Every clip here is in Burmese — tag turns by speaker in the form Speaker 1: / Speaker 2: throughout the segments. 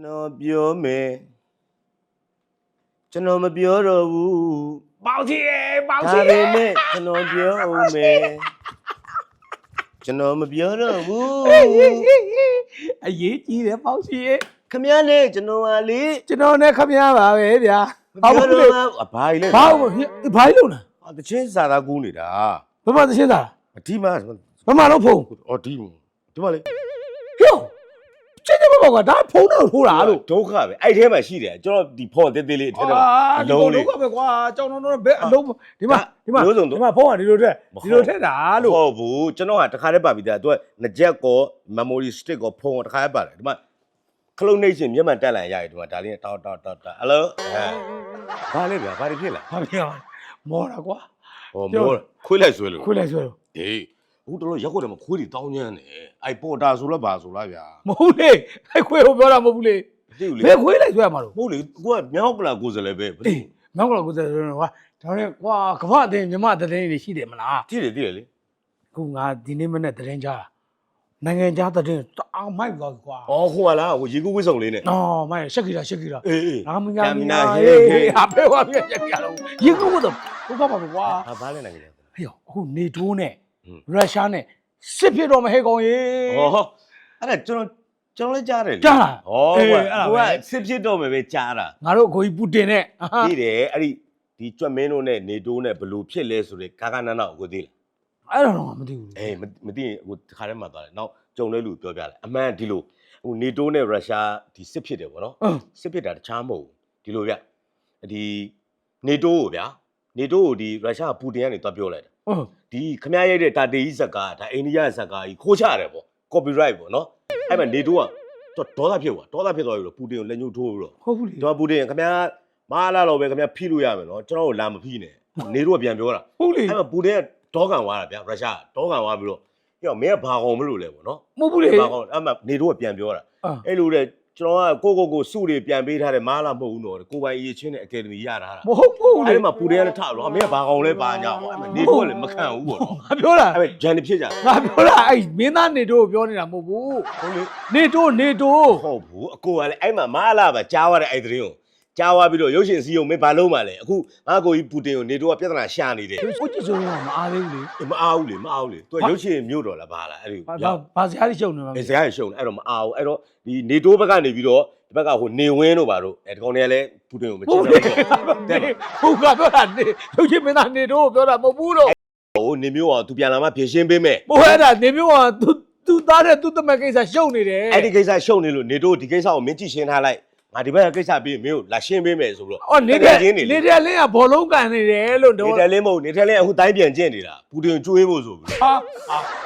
Speaker 1: ကျွန်တော်ပြောမယ်ကျွန်တော်မပြောတော့ဘူး
Speaker 2: ပေါင်ချီပေါင်
Speaker 1: ဒါ
Speaker 2: ချီ
Speaker 1: ပေမဲ့ကျွန်တော်ပြောအောင်မယ်ကျွန်တော်မပြောတော့ဘူး
Speaker 2: အရေးကြီးတယ်ပေါင်ချီ
Speaker 1: ခမရနဲ့ကျွန်တော်ဟာလေ
Speaker 2: ကျွန်တော်နဲ့ခမရပါပဲဗျာ
Speaker 1: မပြောတော့ဘူးအဘာကြီးလဲ
Speaker 2: ဘာလို့ဘာလို့လဲ
Speaker 1: အာတချင်းစာသားကူးနေတာ
Speaker 2: ဘမသရှင်းသား
Speaker 1: အဒီမှာ
Speaker 2: ဘမတော့ဖုန်း
Speaker 1: အော်ဒီဒီမှာလေ
Speaker 2: ဟေ့ ချစ်တယ်ဘောကဒါဖုန်းတော့ထိုးတာလို့
Speaker 1: ဒုက္ခပဲအဲ့ထဲမှာရှိတယ်ကျွန်တော်ဒီဖော့တေးသေးလေးအထဲထဲမှာ
Speaker 2: အာဒီလိုလုံးကပဲကွာကြောင်တော့တော့ဘယ်အလုံးဒီမှာဒီမှာ
Speaker 1: မျိုးစုံတော့
Speaker 2: ဒီမှာဖုန်းကဒီလိုထက်ဒီလိုထက်တာလို့
Speaker 1: ဟုတ်ဘူးကျွန်တော်ကတခါတည်းပါပြီးသားသူကငကြက်ကော memory stick ကောဖုန်းကောတခါတည်းပါတယ်ဒီမှာခလုံးနေချင်းမျက်မှန်တက်လာရတယ်ဒီမှာဒါလေးတောက်တောက်တောက်တောက်ဟယ်လိုအဲဘာလဲဗျာဘာတွေဖြစ်လာ
Speaker 2: ဟာပြောမောတာကွာ
Speaker 1: ဟော
Speaker 2: ပြော
Speaker 1: မောခွေးလိုက်ဆွဲလို့
Speaker 2: ခွေးလိုက်ဆွဲတော့
Speaker 1: ဟေး အခုတော့ရက်ွက်တယ်မှာခွေးတွေတောင်းညမ်းတယ်အဲ့ပေါ်တာဆိုတော့ဘာဆိုလားဗျာ
Speaker 2: မဟုတ်လေအဲ့ခွေးကိုပြောတာမဟုတ်ဘူးလေ
Speaker 1: မသိဘူးလေ
Speaker 2: ဘယ်ခွေးလိုက်ဆွဲမှာလို့
Speaker 1: ဟုတ်လေကိုကမြောက်ကလာကိုယ်စလဲပဲမသိ
Speaker 2: အေးမောက်ကလာကိုယ်ဆိုတော့ကွာဒါနဲ့ကွာကမ္ဘာအတင်းမြမတတင်းတွေရှိတယ်မလား
Speaker 1: ကြည့်တယ်ကြည့်တယ်လေ
Speaker 2: ခုငါဒီနေ့မနေ့တတင်းကြားတာနိုင်ငံခြားတတင်းတောင်းမိုက်သွားကွာ
Speaker 1: ဩဟိုကလားဟိုရေကူးဝိဆုံလေးနဲ့
Speaker 2: နော်မိုက်ရှက်ကြီးတာရှက်ကြီးတာ
Speaker 1: အေးအေး
Speaker 2: အာမင်္ဂလာ
Speaker 1: မ
Speaker 2: မ
Speaker 1: င်
Speaker 2: င်္ဂ္ဂ
Speaker 1: လာ
Speaker 2: လာ
Speaker 1: ဟေး
Speaker 2: ဟေး
Speaker 1: ဟေး
Speaker 2: ဟာပဲဝါပြရှက်ကြီးတာလို့ရေကူးတော့ဘုကပါဘွာ
Speaker 1: ဟာဘာလဲနိုင်ကြလဲ
Speaker 2: ဟေ့အခုနေတိုးနဲ့
Speaker 1: ဟွန်း
Speaker 2: ရုရှားနဲ့စစ်ဖြစ်တော့မဟဲ့ကောင်ရေ
Speaker 1: ဟောအဲ့ဒါကျွန်တော်ကျွန်တော်လည်းကြားတယ်လေ
Speaker 2: ကြားလား
Speaker 1: ဟော
Speaker 2: အေး
Speaker 1: ကွာ
Speaker 2: အဲ့ဒါ
Speaker 1: ကို
Speaker 2: ပဲ
Speaker 1: ကစစ်ဖြစ်တော့မယ်ပဲကြားတာ
Speaker 2: ငါတို့အကိုကြီးပူတင်နဲ့အာ
Speaker 1: ကြည့်တယ်အဲ့ဒီဒီကြွက်မင်းတို့နဲ့နေတိုးနဲ့ဘလို့ဖြစ်လဲဆိုတဲ့ကာကနန်းတော့ကိုသိလား
Speaker 2: အဲ့ဒါတော့မသိဘူး
Speaker 1: အေးမမသိရင်ဟိုတစ်ခါတည်းမှသွားတယ်နောက်ကြုံတဲ့လူပြောပြတယ်အမှန်ဒီလိုဟိုနေတိုးနဲ့ရုရှားဒီစစ်ဖြစ်တယ်ဗောနော်
Speaker 2: အင်း
Speaker 1: စစ်ဖြစ်တာတခြားမဟုတ်ဘူးဒီလိုဗျဒီနေတိုးကိုဗျာနေတိုးကိုဒီရုရှားကပူတင်ကနေသွားပြောလိုက် တယ်
Speaker 2: အင်း
Speaker 1: ဒီခမရရိုက်တဲ့တာတေကြီးဇက်ကဒါအိန္ဒိယဇက်ကကြီးခိုးချရတယ်ပေါ့ copyright ပေါ့နော်အဲ့မှာနေတိုးကတော့ဒေါသဖြစ်သွားဒေါသဖြစ်သွားပြီတော့ပူတင်ကိုလက်ညှိုးထိုးပြီးတော့
Speaker 2: ဟုတ်ဘူးလေ
Speaker 1: ဒီမှာပူတင်ခမရမအားလာတော့ပဲခမရဖိလို့ရမယ်နော်ကျွန်တော်ကိုလာမဖိနဲ့နေတိုးကပြန်ပြောတာ
Speaker 2: ဟုတ်လေ
Speaker 1: အဲ့မှာပူတင်ကဒေါကန်သွားတာဗျာရုရှားဒေါကန်သွားပြီးတော့ပြောမင်းကဘာကောင်မလို့လဲပေါ့နော်
Speaker 2: မဟုတ်ဘူးလေ
Speaker 1: ဘာကောင်အဲ့မှာနေတိုးကပြန်ပြောတာ
Speaker 2: အာ
Speaker 1: အဲ့လိုတဲ့ ကျွန်တော်ကကိုကိုကိုစုတွေပြန်ပေးထားတယ်မအားလာမဟုတ်ဘူးနော်ကိုပိုင်ရေးချင်းနဲ့အကယ်ဒမီရတာဟာ
Speaker 2: မဟုတ်ဘူးလေ
Speaker 1: အဲ့ဒီမှာပူတယ်ကလည်းထလို့အမေကဘာကောင်လဲပါညာပေါ့အဲ့မှာနေတော့လည်းမခံဘူးပေါ့နော်
Speaker 2: ငါပြောတာ
Speaker 1: အဲ့မဲ့ဂျန်နေဖြစ်ကြတယ်
Speaker 2: ငါပြောတာအဲ့မင်းသားနေတိုးကိုပြောနေတာမဟုတ်ဘူး
Speaker 1: ဟုတ်လေ
Speaker 2: နေတိုးနေတိုး
Speaker 1: ဟုတ်ဘူးအကိုကလည်းအဲ့မှာမအားလာပါကြားရတဲ့အဲ့သတင်းကို ကြားသွားပြီးတော့ရုပ်ရှင်စည်းုံမင်းဘာလုံးမှလဲအခုငါကိုကြီးပူတင်ကိုနေတော့ပြဿနာရှာနေတယ်
Speaker 2: ကိုကြည့်စုံကမအားသေးဘူးလေ
Speaker 1: မအားဘူးလေမအားဘူးလေသူကရုပ်ရှင်မြို့တော်လားဘာလားအဲ့ဒီ
Speaker 2: ဘာဘာဘာစကားကြီးရှုံနေမှာမ
Speaker 1: အဲ
Speaker 2: လဲ
Speaker 1: စကားရရှုံတယ်အဲ့တော့မအားဘူးအဲ့တော့ဒီနေတိုးဘက်ကနေပြီးတော့ဒီဘက်ကဟိုနေဝင်းတို့ဘာတို့အဲဒီကောင်တွေကလည်းပူတင်ကိုမချ
Speaker 2: ဟု
Speaker 1: စ်
Speaker 2: တ်
Speaker 1: တော့
Speaker 2: လေ
Speaker 1: ဘူးတဲ့
Speaker 2: ဟုတ်ကပြောတာနေရုပ်ရှင်မင်းသားနေတိုးကိုပြောတာမဟုတ်ဘူးတော့
Speaker 1: ဟိုနေမျိုးကသူပြန်လာမှပြင်ရှင်းပေးမယ်
Speaker 2: ဘိုးဟဲ့တာနေမျိုးကသူသူသားတဲ့သူ့တမက်ကိစ္စရှုံနေတယ်
Speaker 1: အဲ့ဒီကိစ္စရှုံနေလို့နေတို့ဒီကိစ္စကိုမင်းကြည့်ရှင်းထားလိုက် ငါဒီဘက်ကကိစ္စပြီးမင်းကိုလာရှင်းပေးမယ်ဆိုပြီးတော့
Speaker 2: အော်နေတဲ့
Speaker 1: ချင်းနေ
Speaker 2: နေ
Speaker 1: လေ
Speaker 2: တဲ့လင်းကဘောလုံးကန်နေတယ်လို့
Speaker 1: နေ
Speaker 2: တော့
Speaker 1: တယ်လင်းမဟုတ်နေတယ်လင်းအခုတိုင်းပြန်ကျင့်နေတာပူတင်ကျွေးဖို့ဆိုပြီး
Speaker 2: ဟာ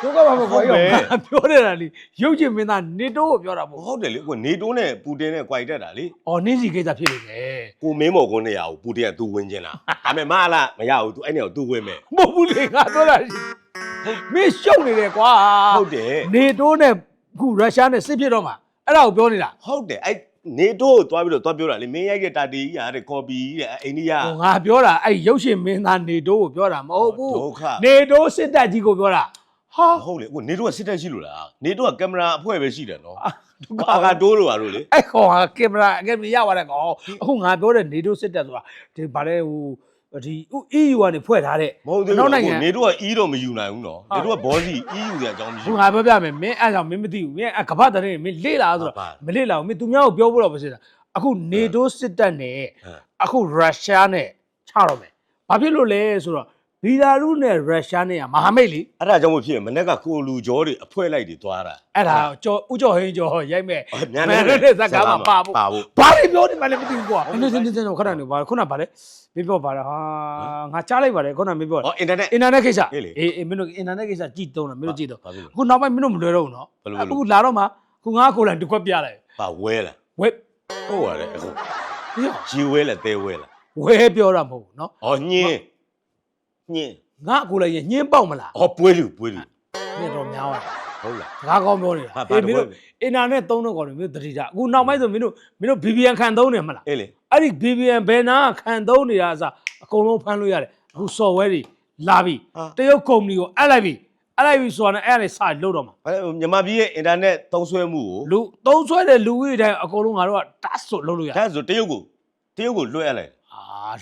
Speaker 2: ဒုက္ခပါမ
Speaker 1: ဟုတ်
Speaker 2: ကွာ
Speaker 1: ပဲ
Speaker 2: ရောပြောနေတာလေရုပ်ရှင်မင်းသားနေတိုးကိုပြောတာပေါ့
Speaker 1: ဟုတ်တယ်လေအခုနေတိုးနဲ့ပူတင်နဲ့ကြွိုက်တက်တာလေ
Speaker 2: အော်နင်းစီကိစ္စဖြစ်နေတယ်
Speaker 1: ကိုမင်းမော်ကုန်းနေရကိုပူတင်ကသူဝင်ချင်းလားဒါပေမဲ့မလားမရဘူး तू အဲ့နေကို तू ဝင်မယ်
Speaker 2: မဟုတ်ဘူးလေငါပြောတာမင်းရှုံနေတယ်ကွာ
Speaker 1: ဟုတ်တယ်
Speaker 2: နေတိုးနဲ့ခုရုရှားနဲ့စစ်ဖြစ်တော့မှာအဲ့ဒါကိုပြောနေတာ
Speaker 1: ဟုတ်တယ်အဲ့ နေတိုးကိုသွားပြီးတော့သွားပြောတာလေမင်းရိုက်တဲ့တာတီကြီးရတဲ့ copy ကြီးတဲ့အိန္ဒိယ
Speaker 2: ဟိုငါပြောတာအဲ့ရုပ်ရှင်မင်းသားနေတိုးကိုပြောတာမဟုတ်ဘူး
Speaker 1: ဒုက္ခ
Speaker 2: နေတိုးစစ်တပ်ကြီးကိုပြောတာဟာ
Speaker 1: ဟုတ်လေအခုနေတိုးကစစ်တက်ရှိလို့လားနေတိုးကကင်မရာအဖွဲ့ပဲရှိတယ်နော်
Speaker 2: ဒုက္ခ
Speaker 1: အာကတိုးလို့ပါလို့လေ
Speaker 2: အဲ့ခေါ်ဟာကင်မရာကင်မရာရသွားတဲ့ကောင်အခုငါပြောတဲ့နေတိုးစစ်တပ်ဆိုတာဒီဗါလဲဟို ဒီ EU ကနေဖွဲ့ထားတဲ့
Speaker 1: မဟုတ်သေး
Speaker 2: နောက်
Speaker 1: ဘူး
Speaker 2: နိုင်ငံ
Speaker 1: နေတိုးကအီးတော့မယူနိုင်ဘူးနော်
Speaker 2: ဟာ
Speaker 1: နေတိုးကဘောစီအီးယူတဲ့အကြောင်းမရှိ
Speaker 2: ခု
Speaker 1: ဘူး
Speaker 2: ငါပြောပြမယ်မင်းအဲ့ကြောင့်မင်းမသိဘူးမင်းအဲ့ကပတ်တဲ့မင်းလေ့လာဆို
Speaker 1: ဟာပါ
Speaker 2: တော့မလေ့လာဘူးမင်းသူများကိုပြောဖို့တော့မစစ်တာအခုနေတိုးစစ်တပ်နဲ့
Speaker 1: ဟမ်
Speaker 2: အခုရုရှားနဲ့ချတော့မယ်ဘာဖြစ်လို့လဲဆိုတော့ ဘီလာရုနဲ့ရုရှားနဲ့ကမဟာမိတ်လေ
Speaker 1: အဲ့ဒါကြောင့်မဖြစ်ရင်မနေ့ကကိုလူကျော်တွေအဖွဲလိုက်တွေသွားတာ
Speaker 2: အဲ့ဒါကျော်ဥကျော်ဟင်းကျော်ရိုက်မဲ့
Speaker 1: အဲ့မြန်
Speaker 2: မန်တဲ့ဇက်ကားမှာပါဖို့
Speaker 1: ပါဖို့
Speaker 2: ဘာတွေပြောနေမှလည်းမသိဘူးကွာနည်းနည်းနည်းနည်းခဏနေပါခုနဗါလဲမင်းပြောပါလားဟာငါကြားလိုက်ပါတယ်ခုနမင်းပြော
Speaker 1: ဟောအင်တာနက်
Speaker 2: အင်တာနက်ကိစ္စ
Speaker 1: ဟေးလေ
Speaker 2: အေးအေးမင်းတို့အင်တာနက်ကိစ္စကြည့်သုံးတာမင်းတို့ကြည့်တော့
Speaker 1: ဘာဖြစ်လို့
Speaker 2: အခုနောက်ပိုင်းမင်းတို့မလွယ်တော့ဘူးနော်
Speaker 1: ဘယ်လိုလဲ
Speaker 2: အခုလာတော့မှခုငါကိုယ်တိုင်တစ်ခွက်ပြလိုက်
Speaker 1: ပါဝဲလား
Speaker 2: ဝက်
Speaker 1: ဟုတ်ရတယ်အခု
Speaker 2: ပြီးတော့
Speaker 1: ဂျီဝဲလားတဲဝဲလား
Speaker 2: ဝဲပြောတာမဟုတ်ဘူးနော်
Speaker 1: ဟောညင်း ညင်း
Speaker 2: ငါကိုယ်လည်းညှင်းပေါက်မလား
Speaker 1: ဟောပွဲလူပွဲလူ
Speaker 2: မင်းတော့များသွားတယ်
Speaker 1: ဟုတ်လား
Speaker 2: စကားကောင်းပြောနေတာ
Speaker 1: ဟာဘာ
Speaker 2: အေးမင်း
Speaker 1: တော့
Speaker 2: တို့အင်တာနက်သုံးတော့ကောင်းတယ်မင်းတို့တတိတာအခုနောက်ပိုင်းဆိုမင်းတို့မင်းတို့ VPN ခံသုံးနေမလား
Speaker 1: အေးလေ
Speaker 2: အဲ့ဒီ VPN ဘယ်နာခံသုံးနေတာအစားအကုန်လုံးဖမ်းလို့ရတယ်အခု software တွေလာပြီ
Speaker 1: ဟာ
Speaker 2: တရုတ်ကုမ္ပဏီကိုအပ်လိုက်ပြီအဲ့လိုက်ပြီဆိုတာနဲ့အဲ့ဒါနဲ့စလို့တော့မှာ
Speaker 1: ဘာလဲမြန်မာပြည်ရဲ့အင်တာနက်သုံးစွဲမှုကို
Speaker 2: လူသုံးဆွဲတဲ့လူကြီးတိုင်းအကုန်လုံးငါတို့ကတတ်ဆိုလုပ်လို့ရတယ်
Speaker 1: ဒါဆိုတရုတ်ကိုတရုတ်ကိုလွှဲအပ်လိုက်
Speaker 2: အာ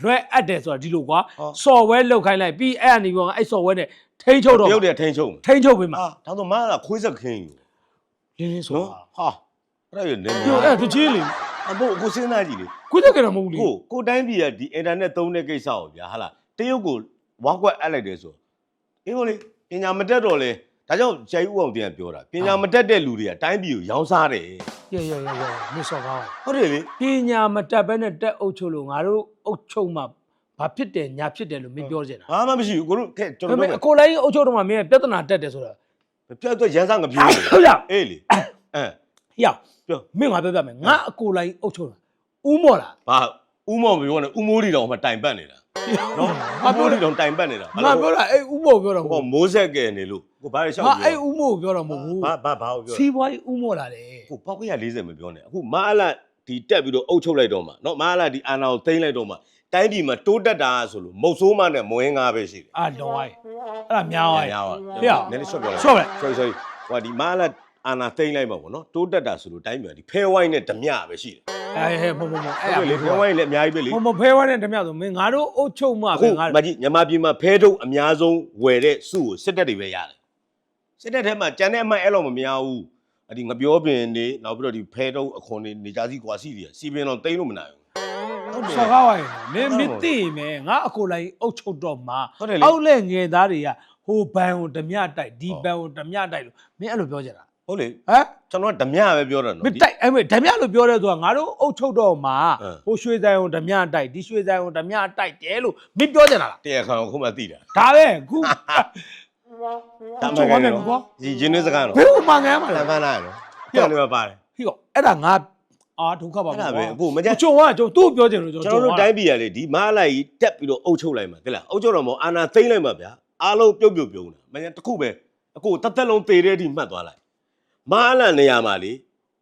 Speaker 2: လွှဲအပ်တယ်ဆိုတာဒီလိုကွာ
Speaker 1: ဟော
Speaker 2: software လောက်ခိုင်းလိုက်ပြီးအဲ့အနေပြီးအဲ့ software နဲ့ထိန်းချုပ်တော့
Speaker 1: တရုတ်
Speaker 2: မှာ
Speaker 1: တွေထိန်းချုပ်
Speaker 2: ထိန်းချုပ်ပေးမှာ
Speaker 1: အာဒါဆိုမလာခွေးစက်ခင်းယူ
Speaker 2: လင်းလင်းဆို
Speaker 1: နော်
Speaker 2: တော့
Speaker 1: ဟာအဲ့ဒါရနေ
Speaker 2: ဒီအဲ့သူကြီးလေ
Speaker 1: အဖို့ကိုစဉ်းစားကြည့်လေ
Speaker 2: ကိုတက်ကြတယ်မဟုတ်ဘူးလေ
Speaker 1: ကိုကိုတိုင်းပြည်ကဒီအင်တာနက်သုံးတဲ့ကိစ္စကိုဗျာဟာလားတရုတ်ကိုဝါကွက်အပ်လိုက်တယ်ဆိုအင်းကိုလေပညာမတက်တော့လေ ဒါကြောင့်ဂျာကြီးဦးအောင်တင်ကပြောတာပညာမတက်တဲ့လူတွေကတိုင်းပြည်ကိုရောင်းစားတယ်
Speaker 2: ရရရရမစ်စော်ကောင်း
Speaker 1: ဟုတ်တယ်လေ
Speaker 2: ပညာမတက်ဘဲနဲ့တက်အုပ်ချုပ်လို့ငါတို့အုပ်ချုပ်မှဘာဖြစ်တယ်ညာဖြစ်တယ်လို့မင်းပြောချင်တာ
Speaker 1: ဘာမှမရှိဘူးကိုတို့ကဲကျွန်
Speaker 2: ဒါ
Speaker 1: တော်
Speaker 2: ပေ
Speaker 1: တို့
Speaker 2: မဲ့အကိုလိုက်အုပ်ချုပ်တော့မှမင်းပြဿနာတက်တယ်ဆိုတာ
Speaker 1: ပြတ်တော့ရန်စားငပြိုးလေ
Speaker 2: ဟုတ်ရ
Speaker 1: အေးလေအဲ
Speaker 2: ရ
Speaker 1: ပြော
Speaker 2: မင်းငါပြောပြမယ်ငါအကိုလိုက်အုပ်ချုပ်တာဥမော်လား
Speaker 1: ဘာဥမော်မပြောနဲ့ဥမိုးလီတောင်မှတိုင်ပတ်နေတာ နော်ဥမိုးလီတောင်တိုင်ပတ်နေတာ
Speaker 2: ငါပြောတာအဲ့ဥမော်ပြောတာမ
Speaker 1: ဟော
Speaker 2: ဟုတ်
Speaker 1: မိုးဆက်ကဲနေလို့ကိုဘာလဲရှောက်
Speaker 2: ငါ
Speaker 1: ပြော
Speaker 2: အဲ့ဥမော်ပြောတာမဟုတ်ဘူး
Speaker 1: ဘာဘာဘာကိုပြော
Speaker 2: စီးပွားရေးဥမော်လာတယ်
Speaker 1: ကိုပေါက်140မပြောနဲ့အခုမအားလာဒီတက်ပြီးတော့အုပ်ချုပ်လိုက်တော့မှနော်မအားလာဒီအာနာကိုသိမ်းလိုက်တော့မှတိုင်းပြည်မှာတိုးတက်တာဆိုလို့မုတ်ဆိုးမနဲ့မွေးငါပဲရှိတယ်
Speaker 2: အာတော့အဲ့အဲ့ဒါများသွား
Speaker 1: ညာပါ
Speaker 2: ဟေ့
Speaker 1: နည်းနည်းရှော့ပြောလိုက်
Speaker 2: ရှော့ပဲ
Speaker 1: sorry sorry ဟိုဒီမအားလာ အာနာသိမ်းလိုက်ပါဘောနော်တိုးတက်တာဆိုလို့တိုင်းပြည်ကဒီဖဲဝိုင်းနဲ့ဓမြပဲရှိတယ်
Speaker 2: အဲ့ဟဲ့မမမအဲ့
Speaker 1: ဟုတ်တယ်လေဖဲဝိုင်းလည်းအများကြီးပဲလေ
Speaker 2: မမဖဲဝါးတဲ့ဓမြဆိုမင်းငါတို့အုပ်ချုပ်မှ
Speaker 1: အခု
Speaker 2: ပဲငါ
Speaker 1: မကြီးမြန်မာပြည်မှာဖဲထုတ်အများဆုံးဝယ်တဲ့စုကိုစစ်တပ်တွေပဲရတယ်စစ်တပ်ထဲမှာကြံတဲ့အမိုက်အဲ့လိုမများဘူးအဒီငပြောပင်နေနောက်ပြီးတော့ဒီဖဲထုတ်အခွန်နေနေကြစီကွာစီတွေစီပင်တော့တိမ့်လို့မနိုင်ဘူးဟုတ်တယ်
Speaker 2: ဆော်ကားဝိုင်းမင်း
Speaker 1: ဟုတ်
Speaker 2: မ
Speaker 1: တယ်
Speaker 2: င်းသိမယ်ငါအကိုလိုက်အုပ်ချုပ်တော့မှ
Speaker 1: ဟုတ်တယ်လေ
Speaker 2: အောက်လက်ငယ်သားတွေကဟိုဘန်ကိုဓမြတိုက်ဒီ
Speaker 1: ဟုတ်
Speaker 2: ဘန်ကိုဓမြတိုက်လို့မင်းအဲ့လိုပြောကြတာ
Speaker 1: ဟုတ်လေ
Speaker 2: ဟမ်
Speaker 1: ကျွန်တော်ကဓမြပဲပြောတာနော်
Speaker 2: မင်းတိုက်အဲ့မဲ့ဓမြလို့ပြောတဲ့ဆိုတာငါတို့အုပ်ချုပ်တော့မှ
Speaker 1: အင်း
Speaker 2: ဟိုရွှေဆိုင်ကိုဓမြတိုက်ဒီရွှေဆိုင်ကိုဓမြတိုက်တယ်လို့မင်းပြောကြတာလား
Speaker 1: တရားခံခုမှသိတာ
Speaker 2: ဒါပဲခု
Speaker 1: တမ်း
Speaker 2: ကျော်
Speaker 1: မှ
Speaker 2: ဝ
Speaker 1: န်
Speaker 2: မ်း
Speaker 1: က
Speaker 2: နေ
Speaker 1: ယ်
Speaker 2: ဘူးကွာ
Speaker 1: ဒီဂျင်းနစ်စကားနော်
Speaker 2: ဘယ်လိုမှငမ်းမှာ
Speaker 1: တ
Speaker 2: လဲ
Speaker 1: မ်းမှန်လာနော်ပြန်နေမှာပါတယ်
Speaker 2: ဟိတော့အဲ့ဒါငါအာဒုက္ခပါ
Speaker 1: အဲ့ဒါပဲ
Speaker 2: ကွာ
Speaker 1: အခုမကြ
Speaker 2: ကျုံကကျုံသူ့ကိုပြောချင်လို့ကျုံ
Speaker 1: ကျွန်တော်တို့တိုင်းပြည်ကလေဒီမအားလိုက်ကြီးတက်ပြီးတော့အုပ်ချုပ်လိုက်မှာတိလားအုပ်ချုပ်တော့မဟုတ်အာနာသိမ့်လိုက်မှာဗျာအားလုံးပြုတ်ပြုတ်ပြုံးတာမင်းတစ်ခုပဲအခုတက်တက်လုံးသေတဲ့အထိမှတ်သွားလိုက် မအားလာနေရာမှာလေ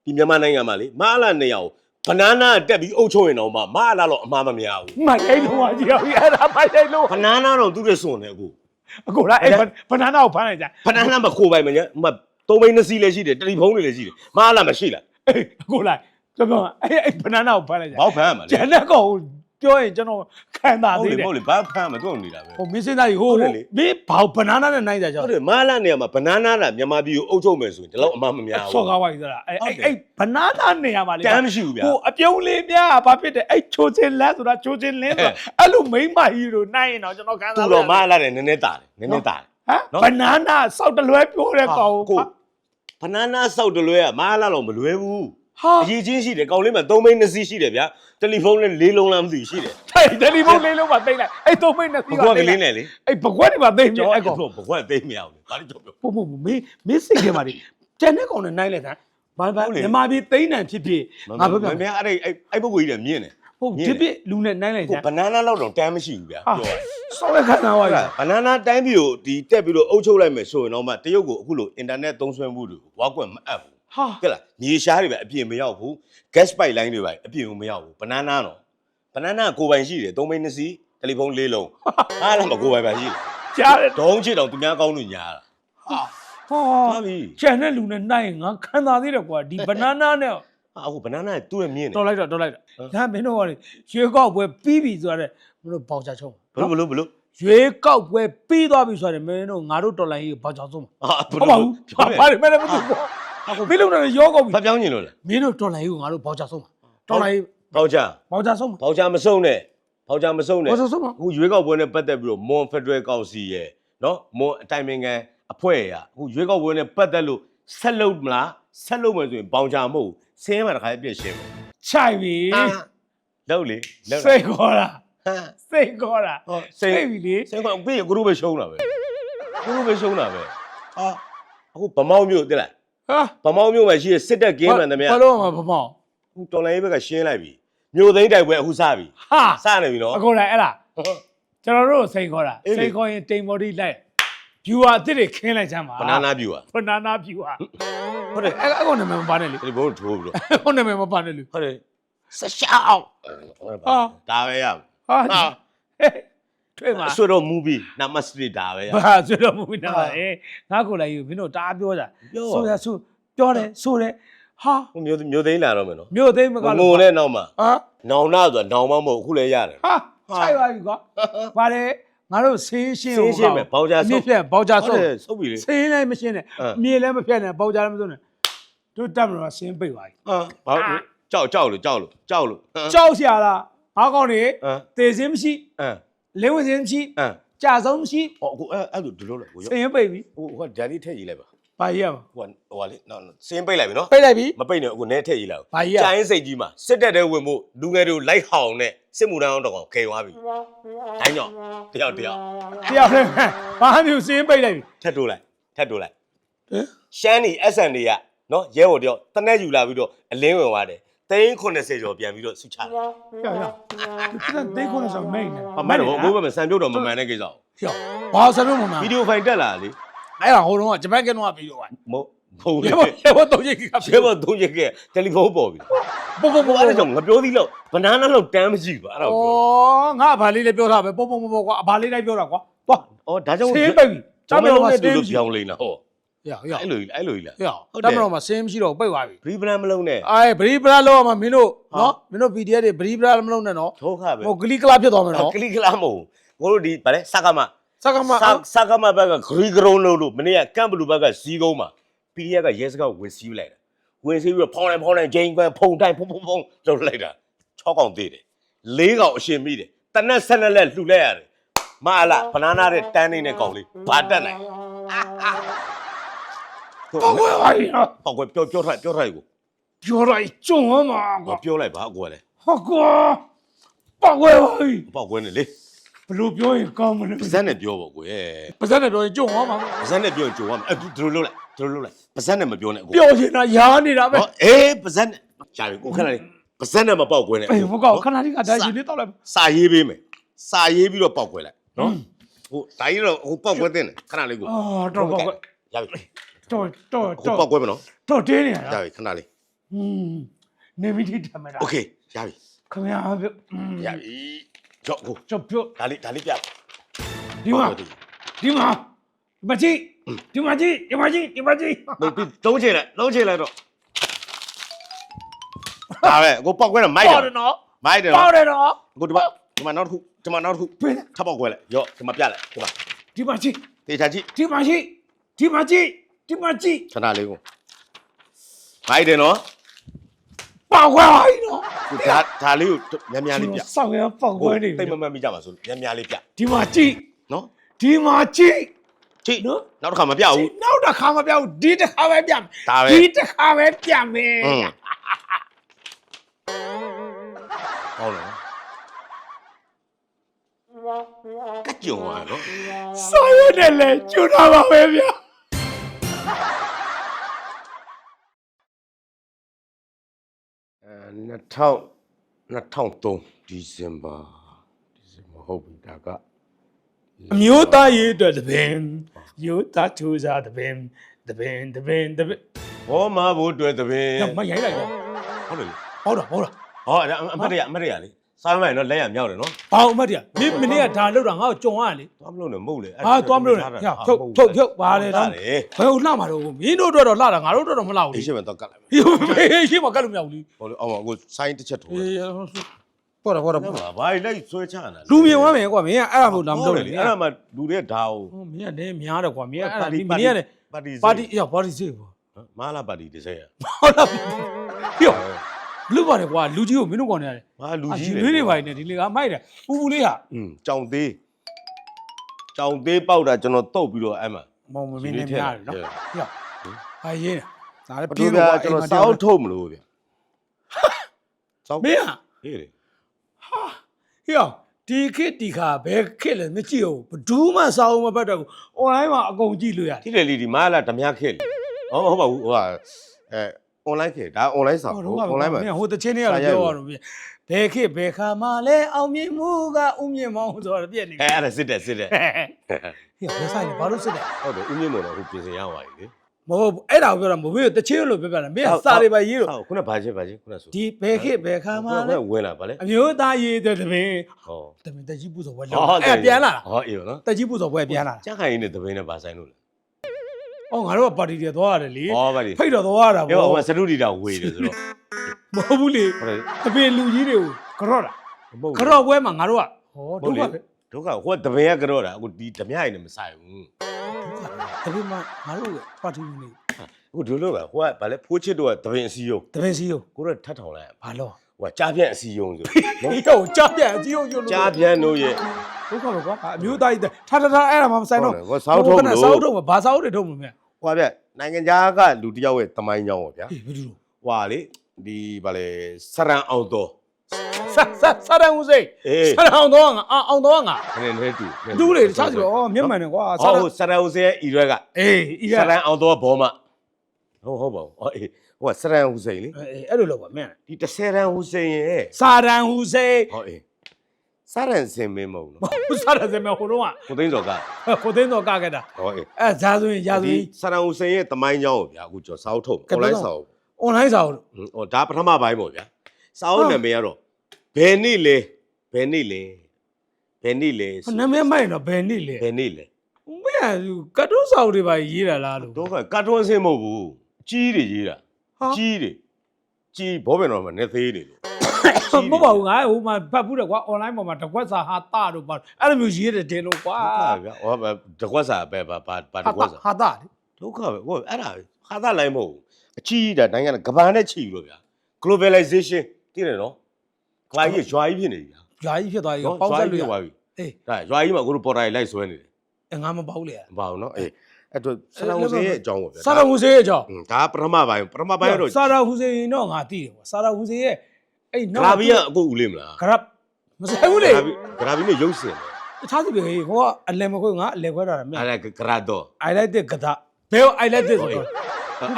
Speaker 1: ဒီမြန်မာနိုင်ငံမှာလေမအားလာနေရာကိုဘနာနာတက်ပြီးအုပ်ချုပ်ရင်တော့မှမအားလာတော့အမှားမများဘူး
Speaker 2: မရိုက်လို့ပါကြီးအောင်အဲ့ဒါမရိုက်လို့
Speaker 1: ဘနာနာတော့သူ့ရဲ့စွန်တယ်အခု
Speaker 2: အကိုလားအဲ့ဘနာနာကိုဖမ်းလိုက်ကြ
Speaker 1: ဘနာနာမခိုးပိုင်မညာမသုံးဘိန်းနှစ်စီးလည်းရှိတယ်တယ်လီဖုန်းတွေလည်းရှိတယ်မအားလာမရှိလား
Speaker 2: အေးအကိုလိုက်ကျွန်တော်အဲ့အဲ့ဘနာနာကိုဖမ်းလိုက်ကြ
Speaker 1: ဘောက်ဖမ်းရမှာလေ
Speaker 2: ကျန်တဲ့ကောင်ကို ပြောရင်ကျွန်တော်ခံတာ
Speaker 1: ဟုတ်
Speaker 2: သေး
Speaker 1: လေ
Speaker 2: တယ်
Speaker 1: ဟုတ်လေဘာဖမ်းမှာသူ့နေတာပဲ
Speaker 2: ဟိုမင်းစင်းသားကြီးဟို
Speaker 1: ဟုတ်တယ်လေ
Speaker 2: မင်းဘာဘနာနာနဲ့နိုင်ကြကြော
Speaker 1: ဟုတ်တယ်မအားလာနေရာမှာဘနာနာတာမြန်မာပြည်ကိုအုပ်ချုပ်မယ်ဆိုရင်ဒီလောက်အမှားမများဘူး
Speaker 2: ဆော့ကားဝိုင်းဆိုတာအဲ့
Speaker 1: ဟုတ်တယ်
Speaker 2: အဲ့ဘနာနာနေရာမှာလေ
Speaker 1: တမ်းမရှိဘူးဗျာ
Speaker 2: ဟိုအပြုံးလေးများဘာဖြစ်တယ်အဲ့ချိုချင်းလက်ဆိုတာချိုချင်းလင်းဆိုတာအဲ့လိုမိမ့်မကြီးတို့နိုင်ရင်တော့ကျွန်တော်ခံ
Speaker 1: သူ
Speaker 2: စား
Speaker 1: တော့မအားလာတယ်နည်းနည်းတာတယ်နည်းနည်းတာတယ်
Speaker 2: ဟမ်ဘနာနာစောက်တလွဲပြောတဲ့ကောင်
Speaker 1: ကိုဘနာနာဆောက်တလွဲကမအားလာတော့မလွဲဘူး
Speaker 2: ဟာ
Speaker 1: အရေးချင်းရှိတယ်ကောင်လေးမှာ3မိနစ်နှစ်စီးရှိတယ်ဗျာတယ်လီဖုန်းနဲ့၄လုံးလားမသိဘူးရှိတယ်
Speaker 2: ထိုင်တယ်လီဖုန်းလေးလုံးမှာတိတ်လိုက်အဲ့သုံးမိတ်နဲ့
Speaker 1: ဘ
Speaker 2: စီး
Speaker 1: ကွာ
Speaker 2: ပါ
Speaker 1: ကလေးနဲ့လေ
Speaker 2: အဲ့ဘကွက်တွေမှာသိမ့်မြ
Speaker 1: ကျွန်
Speaker 2: အဲ့
Speaker 1: တော်
Speaker 2: ကောင်
Speaker 1: အဲ့ဘကွာသိမရဘူးလေဘာလို့ကြောက်ပြော
Speaker 2: ဘုံဘုံမင်းမင်းစိတ်ထဲမှာဒီတန်တဲ့ကောင်နဲ့နိုင်လိုက်တာဘာဘာ
Speaker 1: ဟုတ်လေ
Speaker 2: မြန်မာပြည်သိန်းတန်ဖြစ်ဖြစ်ငါပြောပြ
Speaker 1: မ
Speaker 2: မယ်
Speaker 1: င်းအဲ့အဲ့အဲ့ပုဂ္ဂိုလ်ကြီးလည်းမြင်တယ်
Speaker 2: ဟုတ်
Speaker 1: မြင်
Speaker 2: ဖြစ်ဖြစ်လူနဲ့နိုင်လိုက်
Speaker 1: ကို
Speaker 2: တာ
Speaker 1: ဘနာနာလောက်တော့တမ်းမရှိဘူးဗျာ
Speaker 2: ဟာ
Speaker 1: ပြောရ
Speaker 2: ဆောက်လက်ခံတာဝါ
Speaker 1: ဟုတ်
Speaker 2: ကြီး
Speaker 1: လားဘနာနာတိုင်းပြည်ကိုဒီတက်ပြီးတော့အုပ်ချုပ်လိုက်မယ်ဆိုရင်တော့မှတရုတ်ကိုအခုလိုအင်တာနက်သုံးစွဲမှုတွေကိုဝါကွက်မအပ်ဘူး
Speaker 2: ဟာ
Speaker 1: ကဲလားမြေရှားတွေပဲအပြင်မရောက်ဘူး gas pipeline တွေပဲအပြင်ကိုမရောက်ဘူးဘနာနာတော့ဘနာနာကိုယ်ပိုင်ရှိတယ်သုံးမိနစ်စီတယ်လီဖုန်းလေးလုံးအားလားမကိုယ်ပိုင်ပါရှိတယ်
Speaker 2: ကြားတယ်
Speaker 1: ဒုံးချစ်တောင်သူများကောင်းလို့ညာတာ
Speaker 2: ဟာ
Speaker 1: ဟာပြီ
Speaker 2: ကျန်တဲ့လူနဲ့နိုင်ရင်ငါခံစားသေးတယ်ကွာဒီဘနာနာနဲ့
Speaker 1: ဟာအခုဘနာနာသူ့ရဲ့မြင်တယ်
Speaker 2: တော်လိုက်တော့တော်လိုက်တော့ဒါမင်းတို့ကလေရွေးကောက်ပွဲပြီးပြီဆိုတော့မင်းတို့ပေါင်ချချုံး
Speaker 1: ဘလို့ဘလို့ဘလို့
Speaker 2: ရွေးကောက်ပွဲပြီးသွားပြီဆိုတော့မင်းတို့ငါတို့တော်လိုင်းကြီးပေါင်ချဆုံး
Speaker 1: ဟာဘ
Speaker 2: ဟုတ်ပါဘူး
Speaker 1: ပြော
Speaker 2: ဘာ
Speaker 1: တယ်
Speaker 2: ဘာလဲမင်းတို့ မသိဘူးမင်းတို့လည်းရောကောက်ပြီ
Speaker 1: ဘာပြောင်းညင်လို့လဲ
Speaker 2: မင်းတို့တော်လိုင်းကြီးကိုငါတို့ပေါင်ချဆုံးတော်လိုင်းကြီး
Speaker 1: ပေါချာ
Speaker 2: ပေါင်ချဆုံး
Speaker 1: ပေါချာမစုံနဲ့ပေါချာမစုံနဲ့
Speaker 2: ပေါင်ချဆုံး
Speaker 1: အခုရွေးကောက်ပွဲနဲ့ပတ်သက်ပြီးတော့မွန်ဖက်ဒရယ်ကောင်စီရဲ့နော်မွန်အတိုင်ပင်ခံအဖွဲ့ရအခုရွေးကောက်ပွဲနဲ့ပတ်သက်လို့ဆက်လုပ်မလားဆက်လုပ်မယ်ဆိုရင်ပေါချာမဟုတ်ဘူးဆင်းမှာတစ်ခါပြည့်ရှင်းမယ်
Speaker 2: ခြိုက်ပြီ
Speaker 1: လောက်လေလောက်
Speaker 2: စိတ်ခေါ်တာ
Speaker 1: ဟမ်
Speaker 2: စိတ်ခေါ်တာ
Speaker 1: ဟော
Speaker 2: စိ
Speaker 1: စိ
Speaker 2: တ်
Speaker 1: တ်
Speaker 2: ပြီလေ
Speaker 1: စိတ်ကပြီးရကိုတို့ပဲရှုံးတာပဲကိုတို့ပဲရှုံးတာပဲအာအခုဗမောက်မျိုးတိလား
Speaker 2: ဟာ
Speaker 1: ဗမောက်မျိုးမှာရှိတဲ့စစ်တပ်ကင်းမှန်တယ်မြတ်
Speaker 2: ဘာလို့မှာဗမောင်း
Speaker 1: အခုတော်လိုင်းဘက်ကရှင်းလိုက်ပြီမြို့သိမ်းတိုက်ပွဲအခုစပြီ
Speaker 2: ဟာ
Speaker 1: စနေပြီနော်
Speaker 2: အခုလည်းအဲ့ဒါကျွန်တော်တို့စိတ်ခေါ်တာ
Speaker 1: အေးလေ
Speaker 2: စိတ်ခေါ်ရင်တိမ်မော်ဒီလိုက် viewer အစ်စ်တွေခင်းလိုက်ချမ်းပါ
Speaker 1: ဘနာနာပြူอ่ะ
Speaker 2: ဘနာနာ viewer
Speaker 1: ဟုတ်တယ်
Speaker 2: အဲ့အခုနာမည်မပါနဲ့လေ
Speaker 1: ဒီဘုံထိုးပြီးတော့
Speaker 2: အခုနာမည်မပါနဲ့လေ
Speaker 1: ဟုတ်တယ်
Speaker 2: ဆက်ရှောက်
Speaker 1: ဒါပဲရမယ်
Speaker 2: ဟာ
Speaker 1: ဟာ
Speaker 2: ဟဲ့တွေ့မှာ
Speaker 1: ဆွေတော့ movie နာမစတရီဒါပဲရ
Speaker 2: ဘာဆိုတော့မူနာပါလေငါကိုလိုက်ယူမင်းတို့တအားပြောတာ
Speaker 1: ပြော
Speaker 2: ဆိုရဆိုပြောတယ်ဆိုတယ်ဟာ
Speaker 1: ဟိုမျိုးမျိုးသိန်းလာတော့မယ်နော်
Speaker 2: မြို့သိမ်းမက
Speaker 1: ငုံ
Speaker 2: လို့
Speaker 1: နဲ့နောက်မှာ
Speaker 2: ဟာ
Speaker 1: နောင်နာဆိုတာနောင်မမဟုတ်အခုလည်းရတယ်
Speaker 2: ဟာခြိုက်ပါပြီကွာဗါတယ်ငါတို့ဆင်းရှင်း
Speaker 1: ဆင်းရှင်းမယ်ဘောက်ကြဆုပ်
Speaker 2: မြစ်ဖြတ်ဘောက်ကြဆုပ်
Speaker 1: တယ်ဆုပ်ပြီလေ
Speaker 2: ဆင်းလည်းမရှင်းနဲ့
Speaker 1: အင်း
Speaker 2: မြေလည်းမဖြတ်နဲ့ဘောက်ကြလည်းမစွန်းနဲ့တို့တက်မလို့ဆင်းပိတ်ပါပြီ
Speaker 1: ဟာဘာကြောက်ကြောက်လို့ကြောက်လို့ကြောက်လို့ဟမ်
Speaker 2: ကြောက်ရှာလားငါကောင်းနေ
Speaker 1: ဟမ်
Speaker 2: သေစင်းမရှိ
Speaker 1: အမ်
Speaker 2: လင်းဝင်စင်းမရှိ
Speaker 1: အမ်
Speaker 2: ကြာဆုံးမရှိ
Speaker 1: ဟောအခုအဲ့အဲ့လိုဒီလိုလေကို
Speaker 2: ဆင်းပိတ်ပြီ
Speaker 1: ဟိုဟိုဓာတ်လေးထည့်ရေးလိုက်ပါ
Speaker 2: ဘာကြီးရမ
Speaker 1: ဟိုဟိုကလေနော်စင်းပိတ်လိုက်ပြီနော်
Speaker 2: ပိတ်လိုက်ပြီ
Speaker 1: မပိတ်နဲ့အခုနဲထည့်ရေးလိုက်
Speaker 2: ဘာကြီးရ
Speaker 1: ကျိုင်းစိတ်ကြီးမှာစစ်တက်တဲ့ဝင်မှုလူငယ်တွေကိုလိုက်ဟောင်နဲ့စစ်မှုတန်းအောင်တော့ခဲသွားပြီတိုင်းကြောင့်တယောက်တယောက်
Speaker 2: တရားလဲဘာမျိုးဆင်းပိတ်လိုက်ပြီ
Speaker 1: ထက်တိုးလိုက်ထက်တိုးလိုက်
Speaker 2: ဟမ်
Speaker 1: ရှမ်းနေ SN တွေကနော်ရဲဘော်တယောက်တနက်ယူလာပြီးတော့အလင်းဝင်သွားတယ် သိန်း80ကျော်ပြန်ပြီးတော့ဆုချတယ်
Speaker 2: ရရဒီကတိတ်ခွန်းဆိုမိန်နေ
Speaker 1: အမှန်တော့ဘိုးဘယ်မှာစံပြုတ်တော့မမှန်တဲ့ကိစ္စကို
Speaker 2: ဟေ့ဘာစရုံးမမ
Speaker 1: ဗီဒီယိုဖိုင်တက်လာလေ
Speaker 2: အဲ့ဒါဟိုတုန်းကဂျပန်ကတော့ပြီးတော့
Speaker 1: မဟုတ်ဘုံလေ
Speaker 2: ရေဘောရေဘောတော့ရိတ်က
Speaker 1: ရဲဘော်သုံးရက်ကတယ်လီဖုန်းပေါ်ပြီ
Speaker 2: ပုံပုံပုံ
Speaker 1: အဲ့ဒါကြောင့်ငါပြောသီးလို့ဘနာနာလောက်တန်းမရှိဘူးအဲ့ဒါကိုပြော
Speaker 2: ဩငါဘာလေးလည်းပြောထားပဲပုံပုံပုံပုံကွာဘာလေးလိုက်ပြောတာကွာသွား
Speaker 1: အော်ဒါကြောင့်
Speaker 2: ဆင်းပိတ်ပြီ
Speaker 1: ကျွန်
Speaker 2: တမ
Speaker 1: တော်
Speaker 2: တော်မှာ
Speaker 1: နဲ့
Speaker 2: ဆ
Speaker 1: တူ
Speaker 2: င်း
Speaker 1: လို့
Speaker 2: မရှိ
Speaker 1: ပြောင်းလိမ့်လားဟော
Speaker 2: ရရ
Speaker 1: အဲ့လိုကြီးအဲ့လိုကြီးလား
Speaker 2: ရတမတော်မှာဆင်းမရှိတော့ပိတ်သွားပြီ
Speaker 1: ဘရီပလန်မလုံးနဲ့
Speaker 2: အဲဗရီပရာလောက်မှာမင်းတို့နော်မင်းတို့ PDF တွေဗရီပရာမလုပ်နဲ့နော်
Speaker 1: ဒုက္ခပဲ
Speaker 2: ဟိုဂလီကလာဖြစ်သွားမယ်နော်
Speaker 1: ကလီကလာမဟုတ်ဘူးတို့ဒီဗါလဲစကားမ
Speaker 2: စကမ
Speaker 1: စကားမဘက်ကဂရီဂရုံးလို့လို့မနေ့ကကမ်ဘလူဘက်ကဇီးကုန်းမှာ PDF ကရဲစကားဝင်စီးလိုက်တာဝင်စီးပြီးတော့ဖောင်းလိုက်ဖောင်းလိုက်ဂျိန်းကွဲဖုံတိုင်းဖုံဖုံဖုံလုပ်လိုက်တာ6កောင်သေးတယ်၄កောင်အရှင်မိတယ်တနက်ဆက်လက်လက်လှူလိုက်ရတယ်မအလားဘနာနာတဲ့တန်းနေတဲ့កောင်လေးဘာတက်နိုင်
Speaker 2: ပေါ့ကွာပါပြီနော်
Speaker 1: ဟောကွယ်ပြောပြောထားပြောထားကို
Speaker 2: ပြောလိုက်ကြုံမှာ
Speaker 1: ဟော
Speaker 2: ကွာ
Speaker 1: ပြောလိုက်ပါကွယ်လေ
Speaker 2: ဟုတ်ကွာပေါ့ကွာပါပြီ
Speaker 1: ပေါ့ကွယ်နဲ့လေ
Speaker 2: ဘလို့ပြောရင်ကောင်းမလဲ
Speaker 1: ပါဇက်နဲ့ပြောပါကွယ်
Speaker 2: ပါဇက်နဲ့ပြောရင်ကြုံသွားမှာ
Speaker 1: ပါဇက်နဲ့ပြောရင်ကြုံရမယ်အဲ့ဒီလိုလုပ်လိုက်ဒီလိုလုပ်လိုက်ပါဇက်နဲ့မပြောနဲ့ကို
Speaker 2: ပြောချင်တာယားနေတာပဲ
Speaker 1: ဟောအေးပါဇက်နဲ့ရှာပြီကိုခဏလေးပါဇက်နဲ့မပေါက်ကွယ်နဲ့
Speaker 2: အေးဘကောခဏလေးကဒါရှင်လေးတောက်လိုက်
Speaker 1: စာရေးပေးမယ်စာရေးပြီးတော့ပေါက်ကွယ်လိုက်နော်ဟိုဒါကြီးတော့ဟိုပေါက်ကွယ်တဲ့ခဏလေးကို
Speaker 2: အာတော့ပေါ့ကွာ
Speaker 1: ရပြီ
Speaker 2: တော့တော့
Speaker 1: ဟိုပေါက်ကွယ်မနော်
Speaker 2: တော့တင်းနေ
Speaker 1: ရ
Speaker 2: ရ
Speaker 1: ပြီခဏလေး
Speaker 2: ဟွန်းနေမီတီတမတာ
Speaker 1: โอเคရပြီ
Speaker 2: ခင်ဗျား
Speaker 1: ရပြီကြောက်ကို
Speaker 2: ကျပြော
Speaker 1: ဒါလေးဒါလေးပြ
Speaker 2: ဒီမှာဒီမှာဒီမှာကြည့်ဒီမှာကြည့်ဒီမှာကြည့်ဒီမှာကြည့်
Speaker 1: ဘုတ်တုံးချင်လိုက်တုံးချင်လိုက်တော့ဒါပဲကိုပေါက်ကွယ်တော့မိုက်တ
Speaker 2: ပေါ့
Speaker 1: ယ်
Speaker 2: တယ်နော်
Speaker 1: မိုက်တယ်
Speaker 2: ပေါ့
Speaker 1: နော်
Speaker 2: တယ်နော်
Speaker 1: ကိုဒီမှာဒီမှာနောက်တစ်ခုဒီမှာနောက်တစ်ခု
Speaker 2: ဖေး
Speaker 1: ထပ်ပေါက်ကွယ်လိုက်ရော့ဒီမှာပြလိုက်ဒီမှာ
Speaker 2: ဒီမှာကြည့်
Speaker 1: တေချာကြည့်
Speaker 2: ဒီမှာကြည့်ဒီမှာကြည့် ဒီမှာကြည့်
Speaker 1: ခဏလေးကိုမိုက်တယ်နော်
Speaker 2: ပေါက်ခွဲပါပြီနော်
Speaker 1: ကိုဒါဒါလေးကိုများများလေးပြ
Speaker 2: စောင့်ရပေါက်ခွဲနေပြီ
Speaker 1: တိတ်မမတ်မိကြပါစို့များများလေးပြ
Speaker 2: ဒီမှာကြည့်
Speaker 1: နော်
Speaker 2: ဒီမှာကြည့်
Speaker 1: ကြည့်
Speaker 2: နော်
Speaker 1: နောက်တစ်ခါမပြဘူး
Speaker 2: နောက်တစ်ခါမပြောဘူးဒီတစ်ခါပဲပြမယ်
Speaker 1: ဒါပဲ
Speaker 2: ဒီတစ်ခါပဲပြမယ်
Speaker 1: อืมဟောလို့ကကြုံရနော်
Speaker 2: ဆောရတဲ့လေကျွတ်တာပါပဲဗျာ
Speaker 1: အဲ2000 2003ဒီဇင်ဘာဒီဇင်ဘာဟုတ်ပြီဒါက
Speaker 2: အမျိုးသားရေးအတွက်တပင်မျိုးသားထူစားတပင်တပင်တပင်တပင်
Speaker 1: ဘောမဘိုးတွေ့တဲ့ပင်
Speaker 2: တော့မရိုင်းလိုက်တော့
Speaker 1: ဟုတ်တယ်လေ
Speaker 2: ဟုတ်တာဟုတ်တာ
Speaker 1: ဟောဒါအမတ်ရအမတ်ရလေ စားမိုင်းတော့လက်ရမြောက်တယ်နော်
Speaker 2: ဘာအမတ်တရမင်းမနေ့ကဒါလောက်တာငါ့ကိုကြုံရလေ
Speaker 1: သွားမလို့နဲ့မဟုတ်လေ
Speaker 2: ဟာသွားမလို့နဲ့ညဖြုတ်ဖြုတ်ဖြုတ်ပါလေတော့
Speaker 1: လေ
Speaker 2: ဘယ်ဟိုလှမှာတော့မင်းတို့အတွက်တော့လှတာငါတို့အတွက်တော့မလှဘူး
Speaker 1: အေး
Speaker 2: လေ
Speaker 1: ရှိမှတော့ကတ်လိုက်မယ်
Speaker 2: ဟေးရှေ့မှာကတ်လို့မရဘူးလေ
Speaker 1: ဟိုလေအောင်ကိုစိုင်းတစ်ချက်ထိုး
Speaker 2: အေးပေါ်တာပေါ်တာ
Speaker 1: ဘာဘာလိုက်ဆွဲချတာ
Speaker 2: လူမြင်သွားမယ်ကွာမင်းကအဲ့ဒါမို့လာမလုပ်
Speaker 1: လေ
Speaker 2: လေ
Speaker 1: အဲ့ဒါမှလူတွေကဓာတ်
Speaker 2: ဟိုမင်းကလည်းများတယ်ကွာမင်းကအဲ့ဒါ
Speaker 1: ပါတီ
Speaker 2: မင်းကလည်း
Speaker 1: ပါတီ
Speaker 2: ပါတီအေးပါတီစေးကွာ
Speaker 1: မာလာပါတီတစ်ဆက်ရ
Speaker 2: ဟုတ်လားပြော လူပါတယ်ကွာလူကြီးကိုမင်းတို့ကောင်နေရတယ်
Speaker 1: ဟာလူ
Speaker 2: အာ
Speaker 1: ကြီး
Speaker 2: ဒီလေးတွေပါနေဒီလေကမိုက်တယ်ပူပူလေးဟာ
Speaker 1: อืมကြောင်သေးကြောင်သေးပေါက်တာကျွန်တော်တုတ်ပြီးတော့အဲ့မှာ
Speaker 2: မောင်မင်းနဲ့များတယ်နော်ပြောဟာရေးတယ်ဒါလည်း
Speaker 1: ပ
Speaker 2: ပြ
Speaker 1: တူ
Speaker 2: င်း
Speaker 1: ပြ
Speaker 2: တော့
Speaker 1: ကျွန်တော်စောက်ထုတ်မလို့ဗျစောက်
Speaker 2: မင်းဟာ
Speaker 1: ဟေးလေ
Speaker 2: ဟေ့ဒီခေတ်ဒီခါဘယ်ခေတ်လဲမကြည့်ဘူးဘဒူးမှစာအုပ်မပတ်တော့ဘူး online မှာအကုန်ကြည့်လို့ရတယ်
Speaker 1: ဒီလေလီဒီမာလာဓမြခဲ့လေဟောဟုတ်ပါဘူးဟိုဟာအဲ online ခဲ့ဒါ online စာ
Speaker 2: ဟို
Speaker 1: ဟို
Speaker 2: တော့
Speaker 1: online မှာ
Speaker 2: မင်းဟိုတချင်းတွေကလည်းပြောရတော့ဘယ်ခေတ်ဘယ်ခါမှလဲအောင်မြင်မှုကဥမြင့်မောင်းဆိုတော့ပြည့်နေ
Speaker 1: အဲအဲ့ဒါစစ်တယ်စစ်တယ်
Speaker 2: ဟေ့ဘယ်ဆိုင်လဲဘာလို့စစ်တယ်
Speaker 1: ဟုတ်တယ်ဦးမြင့်မော်တော့ဟိုပြင်ဆင်ရပါပြီလေ
Speaker 2: မဟုတ်ဘူးအဲ့ဒါကိုပြောတာမဟုတ်ဘူးတချင်းလို့ပြောပြတာမင်းကစာတွေပဲရေးလို့
Speaker 1: ဟုတ်ခုနဘာချင်းဘာချင်းခုနဆို
Speaker 2: ဒီဘဲခေတ်ဘဲခါမှလဲ
Speaker 1: ခုနဝင်လာဗာလေ
Speaker 2: အမျိုးသားရေးတဲ့တပင်
Speaker 1: ဟော
Speaker 2: တပင်တကြီးပူစော်ပွဲလောက်အဲ့ပြန်လာတာ
Speaker 1: ဟောအေးနော်
Speaker 2: တကြီးပူစော်ပွဲပြန်လာတာ
Speaker 1: ကြက်ခိုင်နဲ့တပင်းနဲ့ဗာဆိုင်လို့လေ
Speaker 2: အော်ငါတို့ကပါတီတွေသွားရတယ်လေ
Speaker 1: ဟောဗာလေ
Speaker 2: ဖိတ်တော့သွားရတာ
Speaker 1: ပြော
Speaker 2: ပေါ့
Speaker 1: ဟိုစတုဒီတာဝေတယ်ဆိုတော့
Speaker 2: မဟုတ်ဘူးလေ
Speaker 1: ဟုတ်တယ်
Speaker 2: တပင်လူကြီးတွေကိုကြော့တာ
Speaker 1: မဟုတ်
Speaker 2: ကြော့ပွဲမှာငါတို့ကဟောဒုက္ခပဲ
Speaker 1: ဒုက္ခဟိုတပင်းကကြောတာအခုဒီဓမြရင်နဲ့မဆိုင်ဘူး
Speaker 2: တပင်မှာငါတို့ကပါတီနေ
Speaker 1: အခုဒီလိုပဲဟိုကဗာလေဖိုးချစ်တို့ကတပင်းအစီယုံ
Speaker 2: တပင်စီကို
Speaker 1: ကိုတော့ထတ်ထောင်လိုက်
Speaker 2: ဘာလို့
Speaker 1: ဟိုကကြားပြန့်အစီယုံဆို
Speaker 2: နော်တော့ကြားပြအကြီးအောင်ရုပ်လို့
Speaker 1: ကြားပြန့်တို့ရဲ့
Speaker 2: ဒုက္ခပဲကွာအမျိုးသားကြီးထားထားထားအဲ့ဒါမှမဆိုင်တော့
Speaker 1: ဟောစောက်ထုံးလို့
Speaker 2: စောက်ထုံးမှာဘာစောက်တွေထုံးမလဲ
Speaker 1: ဟိုကဗျနိုင်ငံခြားကလူတစ်ယောက်ရဲ့တမိုင်းကြောင်းပေါ့ဗျာ
Speaker 2: ဟေးဘယ်လို
Speaker 1: ဟွာလေဒီဗာလေစရန်အောင်တော်
Speaker 2: ဆာဆာဆာရန်ဦးစိတ်
Speaker 1: အေး
Speaker 2: ဆာရန်အောင်တော့ငါအောင်တော့ငါ
Speaker 1: နည်းနည်းတူ
Speaker 2: တူးလေတခြားစီတော့အော်မျက်မှန်တယ်ကွာဆာ
Speaker 1: ဟော
Speaker 2: ရန်
Speaker 1: ဟိုစရန်ဦးစဲရဲ့ဤရွက်က
Speaker 2: အေးဤ
Speaker 1: စ
Speaker 2: ရ
Speaker 1: ရန်အောင်တော်ဘောမဟုတ်ဟုတ်ပါဘူးဟောအေးဟိုကစရန်ဟူစိန်လေ
Speaker 2: အေးအဲ့လိုလောက်ပါမင်း
Speaker 1: ဒီတစ်ဆယ်ရန်ဟူစိန်ရဲ့
Speaker 2: ဆာရန်ဦးစိတ်
Speaker 1: ဟောအေး စရန်စင်မင်းမဟုတ်နော်
Speaker 2: ဆာရန်စမေဟိုတော့
Speaker 1: ကိုသိန်းစော်က
Speaker 2: ကိုသိန်းတော်ကခဲ့တာ
Speaker 1: ဟောအေး
Speaker 2: အဲဇာဆိုရင်ရာဆို
Speaker 1: ဒီ
Speaker 2: ရင်
Speaker 1: စရန်ဟူစိန်ရဲ့တမိုင်းကြောင်းကိုဗျာအခုကျော်စောက်ထုတ်
Speaker 2: ကဲ
Speaker 1: အွန်လို
Speaker 2: ပြော
Speaker 1: င်း
Speaker 2: တော့
Speaker 1: စောက်
Speaker 2: အွန်လိုင်းစာကို
Speaker 1: ဟောဒါပထမပိုင်းပေါ့ဗျာစောက်နာမည်ကတော့ဘယ်နေ့လဲဘယ်နေ့လဲဘယ်နေ့လဲ
Speaker 2: နာမည်မိုက်တော့ဘယ်နည်းလဲ
Speaker 1: ဘယ်နေ့လဲ
Speaker 2: မင်းကကတ်တုစာအုပ်တွေပါရေးတာလားလို့
Speaker 1: တော့ကကတ်တွန်းစင်းမဟုတ်ဘူးအကြီးတွေရေးတာ
Speaker 2: ဟာ
Speaker 1: ကြီးတွေကြီးဘောပင်တော်မှာနေသေးနေလို့
Speaker 2: မဟုတ်ပါဘူးငါဟိုမှာဖတ်ဘူးတယ်ကွာ online ပေါ်မှာတကွက်စာဟာတာတို့ပါအဲ့လိုမျိုးရေးတယ်တင်လို့ကွာ
Speaker 1: ဟုတ်ပါဗျာဟောတကွက်စာပဲဘာဘာဘာတ
Speaker 2: ဟာ
Speaker 1: ကွက်
Speaker 2: တာ
Speaker 1: စာ
Speaker 2: ဟာတာလေ
Speaker 1: ဒုက္ခပဲဟိုအဲ့ဒါဟာသလိုက်မဟုတ်ဘူးအကြီးတာနိုင်ငံကဘာနဲ့ချီလို့ဗျာ globalization သိတယ်နော်ကဘာကြီးရွာကြီးဖြစ်နေပြီဗျာ
Speaker 2: ဂျာကြီးဖြစ်သွားပြီ
Speaker 1: နော်
Speaker 2: ပေါင်း
Speaker 1: ရွာ
Speaker 2: ဆက်
Speaker 1: ကြီး
Speaker 2: လို့ရ
Speaker 1: ဖြစ်သွားပြီ
Speaker 2: အေး
Speaker 1: ဒါရွာကြီးမှာကိုတို့ပေါ်တာကြီးလိုက်ဆွဲနေတယ်
Speaker 2: အငါမပေါက်လေ
Speaker 1: မပါဘူးနော်အေးအဲ့တော့ဆရာဝန်ရဲ့အကြောင်းပေါ့ဗျာ
Speaker 2: ဆာရာဟူစေးရဲ့အကြောင်း
Speaker 1: อืมဒါပထမပိုင်းပထမပိုင်းတော့
Speaker 2: ဆာရာဟူစေးတော့ငါသိတယ်ကွာဆာရာဟူစေးရဲ့ အဲ့
Speaker 1: ဂရာဘီကအကိုတ်ဦးလေးမလား
Speaker 2: ဂရပ်မဆိုင်ဘူးလေ
Speaker 1: ဂရာဘီနဲ့ရုပ်ရှင်တ
Speaker 2: ခြားသူတွေဟေးဟိုကအလဲမခွေငါအလဲခွဲတာလားမင်း
Speaker 1: အဲ့ဒါဂရာတော့
Speaker 2: I like this ကဒါဘယ် I like this ဆိုတော့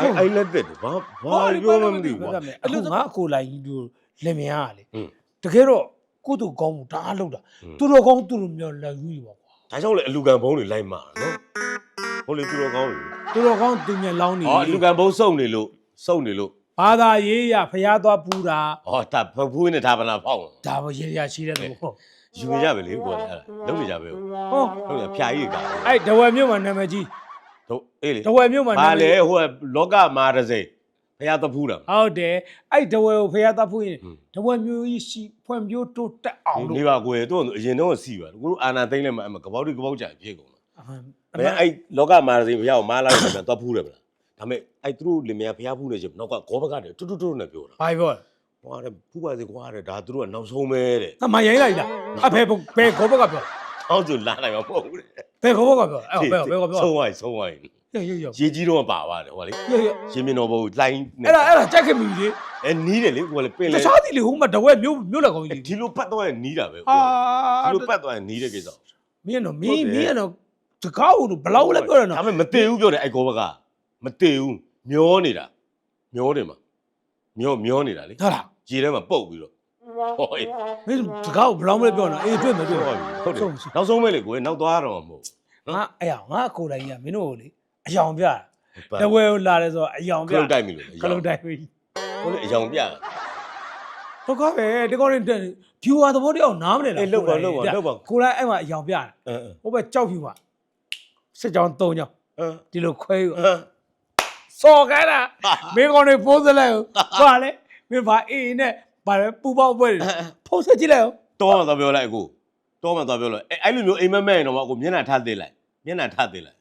Speaker 1: I I love it ဘာဘာပြောမှမသိဘူးကွာ
Speaker 2: အဲ့လိုငါအကိုလိုက်ကြီးတို့လက်မရကလေ
Speaker 1: ဟွန်း
Speaker 2: တကယ်တော့ကိုယ့်သူကောင်းမှုဒါအားလုံးတာသူတို့ကောင်းသူတို့မျိုးလက်ယူကြီးပါကွာ
Speaker 1: ဒါကြောင့်လေအလူကံဘုံတွေလိုက်မှာနော်ဟုတ်လေသူတော်ကောင်းလေ
Speaker 2: သူတို့ကောင်းသူမျိုးလောင်းနေ
Speaker 1: ဟောအလူကံဘုံစုံနေလို့စုံနေလို့
Speaker 2: ဘာသာရေးရဖျားသွားပူတာ
Speaker 1: ဟောဒါဖဖူးနဲ့ဒါဗနာဖောက်
Speaker 2: ဒါပဲရေရရှိတဲ့တော့ဟုတ်
Speaker 1: ယူနေကြပဲလေကွာအဲ့လုံးနေကြပဲ
Speaker 2: ဟုတ်
Speaker 1: ဟုတ်ကဲ့ဖြာကြီးက
Speaker 2: အဲ့ဒဝဲမြို့မှာနာမည်ကြီး
Speaker 1: တို့အေးလေ
Speaker 2: ဒဝဲမြို့မှာနာ
Speaker 1: ဘာ
Speaker 2: မည်
Speaker 1: လဲ
Speaker 2: ကြီး
Speaker 1: ဟိုကလောကမာရစိဖះတဖူးတာ
Speaker 2: ဟုတ်တယ်အဲ့ဒဝဲကိုဖျားသွားပူရင်
Speaker 1: อืม
Speaker 2: ဒဝဲမြို့ကြီးရှိဖွံ့ဖြိုးတိုးတက်အောင်လို့
Speaker 1: နေပါကိုယ်တို့အရင်တော့စီပါကိုတို့အာနာသိမ့်လိုက်မှအမကပောက်တိကပောက်ကြဖြစ်ကုန်တာ
Speaker 2: အမှန်
Speaker 1: ဘယ်အဲ့လောကမာရစိဖះကိုမာလာတယ်ပြန်သွားဖူးတယ်မလား ဒါမဲ့အဲ့သူတို့လင်မယားဖះဖူးနေချင်နောက်ကဂောဘကနေတွတ်တွတ်တွတ်နဲ့ပြောတာ
Speaker 2: ဘာပြောလဲ
Speaker 1: ဟောတဲ့ဖူးပါစေကွာတဲ့ဒါသူတို့ကနောက်ဆုံးပဲတဲ့
Speaker 2: အမရိုင်းလိုက်တာအဖေဘယ်ခေါ်ဘကပြော
Speaker 1: ဟောဆိုလာနိုင်မှာမဟုတ်ဘူးတဲ့
Speaker 2: ဘယ်ခေါ်ဘကပြောအဲ့ဘယ်ဘယ်ခေါ်ပြော
Speaker 1: ဆုံးသွားပြီဆုံးသွားပြီ
Speaker 2: ရရရ
Speaker 1: ရေကြီးတော့ပါသွားတယ်ဟောလေ
Speaker 2: ရရ
Speaker 1: ရှင်မင်းတော်ဘုံလိုင်းနဲ့
Speaker 2: အဲ့ဒါအဲ့ဒါကြက်ခင်မီလေ
Speaker 1: အဲနီးတယ်လေကိုကလည်းပင်
Speaker 2: တ
Speaker 1: လေ
Speaker 2: ခြားစီလေဟိုမှာဒဝဲမြို့မြို့လက်ကောင်းကြီး
Speaker 1: ဒီလိုပတ်သွားရင်နီးတာပဲ
Speaker 2: အာ
Speaker 1: ဒီလိုပတ်သွားရင်နီးတဲ့ကိစ္စ
Speaker 2: မင်းတော့မင်းမင်းကတော့တကားကိုဘလောက်လဲပြောရနော်
Speaker 1: ဒါပေမဲ့မတည်ဘူးပြောတယ်အဲ့ကောဘက မတည်ဘူးမျောနေတာမျောတယ်မှာမျောမျောနေတာလေ
Speaker 2: ဟုတ်လား
Speaker 1: ရေထဲမှာပုတ်ပြီးတော့ဟောအေး
Speaker 2: မင်းတကားကိုဘလောက်လဲပြောနော်အေးတွေ့မယ်တွေ့
Speaker 1: ဟုတ်
Speaker 2: မယ်
Speaker 1: ပြီဟုတ်တယ်နောက်ဆုံးပဲလေကိုယ်နောက်သွားတော့မဟုတ်
Speaker 2: ငါအဲ့အောင်ငါကိုယ်တိုင်ကြီးကမင်းတို့ကိုလေအယောင်ပြတာ
Speaker 1: ဘူး
Speaker 2: တဝဲကိုလာတယ်ဆိုတော့အယောင်
Speaker 1: ခ
Speaker 2: ပြ
Speaker 1: လုတ်တိုက်ပြီလို့
Speaker 2: ကလုံးတိုက်ပြီ
Speaker 1: ဟုတ်လေအယောင်ပြ
Speaker 2: တော့ကားပဲဒီကောင်တွေဖြူဟာသဘောတရားနားမလဲလား
Speaker 1: အေးလောက်ပါလောက်ပါလောက်ပါ
Speaker 2: ကိုယ်တိုင်အဲ့မှာအယောင်ပြတာ
Speaker 1: အင်း
Speaker 2: ဟိုဘက်ကြောက်ဖြူမှာစစ်ကြောင်း၃ကြောင်း
Speaker 1: အင်း
Speaker 2: ဒီလိုခွဲယူ
Speaker 1: အင်း
Speaker 2: စော်ခိုင်းတာမင်းကောင်တွေပိုးစလဲကိုဟာလေမင်းဘာအေးနဲ့ဘာလဲပူပေါက်ပွဲတွေဖုံးဆက်ကြည့်လိုက်ရော
Speaker 1: တော့မှသွားပြောလိုက်အခုတော့မှသွားပြောလိုက်အဲ့အဲ့လိုမျိုးအိမ်မက်မဲ့ရင်တော့အခုမျက်နှာထားသေးလိုက်မျက်နှာထားသေးလိုက်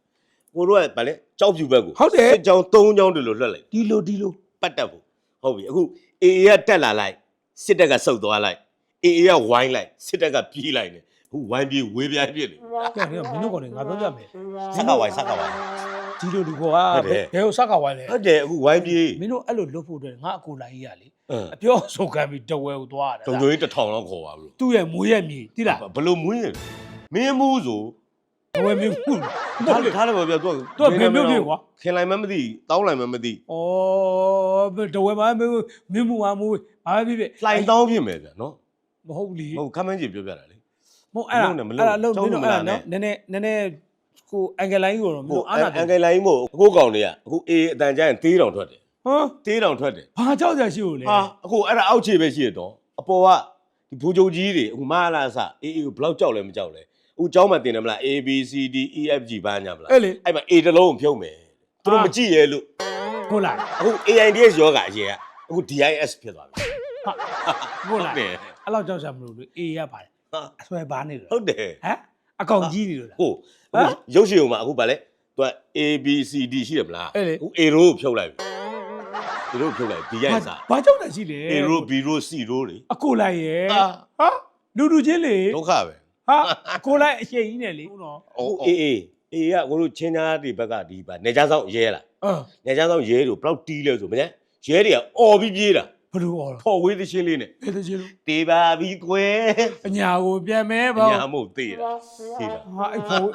Speaker 1: ကိုတို့ကဗာလေကြောက်ဖြူဘက်ကို
Speaker 2: ဟုတ်တယ်
Speaker 1: စစ်ကြောင်း၃ကြောင်းတလို့လွှတ်လိုက်
Speaker 2: ဒီလိုဒီလို
Speaker 1: ပတ်တက်ဖို့ဟုတ်ပြီအခုအေအေကတက်လာလိုက်စစ်တပ်ကစုပ်သွားလိုက်အေအေကဝိုင်းလိုက်စစ်တပ်ကပြေးလိုက်နေအခုဝိုင်းပြေးဝေးပြိုင်းပြစ်နေ
Speaker 2: ပြန်ပြီးမင်းတို့ကောင်တွေငါပြောပြမယ်
Speaker 1: စက်ကဝိုင်းစက်ကဝိုင်း
Speaker 2: ဒီလိုဒီကောက
Speaker 1: ဟုတ်တယ်
Speaker 2: ဘယ်ကိုစကားဝိုင်းလဲ
Speaker 1: ဟုတ်တယ်အခုဝိုင်းပြေး
Speaker 2: မင်းတို့အဲ့လိုလုပ်ဖို့အတွက်ငါအကိုလိုက်ကြီးရလေ
Speaker 1: အင်း
Speaker 2: အပြောဆိုခံပြီးတဝဲကိုသွားရ
Speaker 1: တုံ
Speaker 2: တာ
Speaker 1: တုံကြီးတစ်ထောင်လောက်ခေါ်ပါဘူး
Speaker 2: သူ့ရဲ့မွေးရဲ့မြေတိလား
Speaker 1: ဘလို့မွေးရင်မင်းမူးဆို
Speaker 2: တဝဲမျိုးခု
Speaker 1: ထားလေထားလေပါဗျာသူက
Speaker 2: သူကဘယ်မျိုးဖြစ်ကွာ
Speaker 1: ခင်လိုက်မှမသိတောင်းလိုက်မှမသိ
Speaker 2: ဩတဝဲမှာမင်းမင်းမူဟာမူဘာပဲဖြစ်ဖြစ်
Speaker 1: လှိုင်တောင်းဖြစ်မယ်ဗျာနော်
Speaker 2: မဟုတ်ဘူးလေ
Speaker 1: ဟုတ်ခမ်းမန်းကြီးပြောပြတာလေ
Speaker 2: မဟုတ်အဲ့ဒါ
Speaker 1: မလုပ်နဲ့မလုပ်
Speaker 2: အဲ့ဒါလုံး
Speaker 1: ကျော
Speaker 2: မ
Speaker 1: င်း
Speaker 2: င်း
Speaker 1: လူ
Speaker 2: တို့
Speaker 1: မလာ
Speaker 2: အဲ့ဒါ
Speaker 1: နဲ့
Speaker 2: နော်နည်းနည်းနည်းနည်း ကိုအန်ကယ်လိုင်းကိုတော့မင်း
Speaker 1: ဟို
Speaker 2: တို့အာ
Speaker 1: အ
Speaker 2: နာ
Speaker 1: န်ကယ်လိုင်းမို့အခုကောင်တွေကအခုအေးအတန်ကြရင်သေးတောင်ထွက်တယ်
Speaker 2: ဟမ်
Speaker 1: သေးတောင်ထွက်တယ်
Speaker 2: ဘာကြောက်ကြရှိလို့လဲ
Speaker 1: ဟာအခုအဲ့ဒါအောက်ခြေပဲရှိရတော့အပေါ်ကဒီဘူဂျုံကြီးတွေအခုမဟာလာစအေးအေးကိုဘလောက်ကြောက်လဲမကြောက်လဲအခုเจ้าမတင်တယ်မလား A B C D E F G ဘာညာမလား
Speaker 2: အဲ့လေ
Speaker 1: အဲ့မှာ A တစ်လုံးကိုဖြုံးမယ်သူတို့မကြည့်ရဲလို့
Speaker 2: ဟုတ်လား
Speaker 1: အခု AIDS ယောဂအရင်ကအခု DIS ဖြစ်သွားပြီ
Speaker 2: ဟာဟုတ်လား
Speaker 1: တယ်
Speaker 2: အဲ့လောက်ကြောက်ကြမလို့လေအေးရပါတယ်
Speaker 1: ဟာ
Speaker 2: အဆွဲပါနေလို့
Speaker 1: ဟုတ်တယ်
Speaker 2: ဟမ် အကောင်ကြီးနေလို့လား
Speaker 1: ဟို
Speaker 2: ဟမ်
Speaker 1: အခုရုပ်ရှင်ဥမှာအခုဗာလဲသူက A B C D ရှိတယ်မလား
Speaker 2: အဲ့လေ
Speaker 1: အခု A row ကိုဖြုတ်လိုက်ပြီ A row ကိုဖြုတ်လိုက် D ရိုက်စား
Speaker 2: ဘာကြောက်တာရှိလဲ
Speaker 1: A row B row C row တွေ
Speaker 2: အကိုလိုက်ရဲ့
Speaker 1: အာ
Speaker 2: ဟာလူလူချင်းလေ
Speaker 1: ဒုက္ခပဲ
Speaker 2: ဟာအကိုလိုက်အရှိန်ကြီးနဲ့လေဟုတ်တော့
Speaker 1: အခု A A A ကကိုတို့ချင်းသားတွေဘက်ကဒီဗာနေကြဆောင်ရဲလား
Speaker 2: အာ
Speaker 1: နေကြဆောင်ရဲတို့ဘယ်လောက်တီးလဲဆိုမညာရဲတွေကအော်ပြီးပြေးတာ
Speaker 2: ဘလို့အော်တော့
Speaker 1: ဖော်ဝေးသချင်းလေးနဲ့
Speaker 2: ဘယ်တချင်းလို့
Speaker 1: တေးပါပြီကွယ်
Speaker 2: အညာကိုပြန်မဲပေါ့
Speaker 1: ညာမို့သေးတာသေးတာ
Speaker 2: ဟာအဲ့ဖော်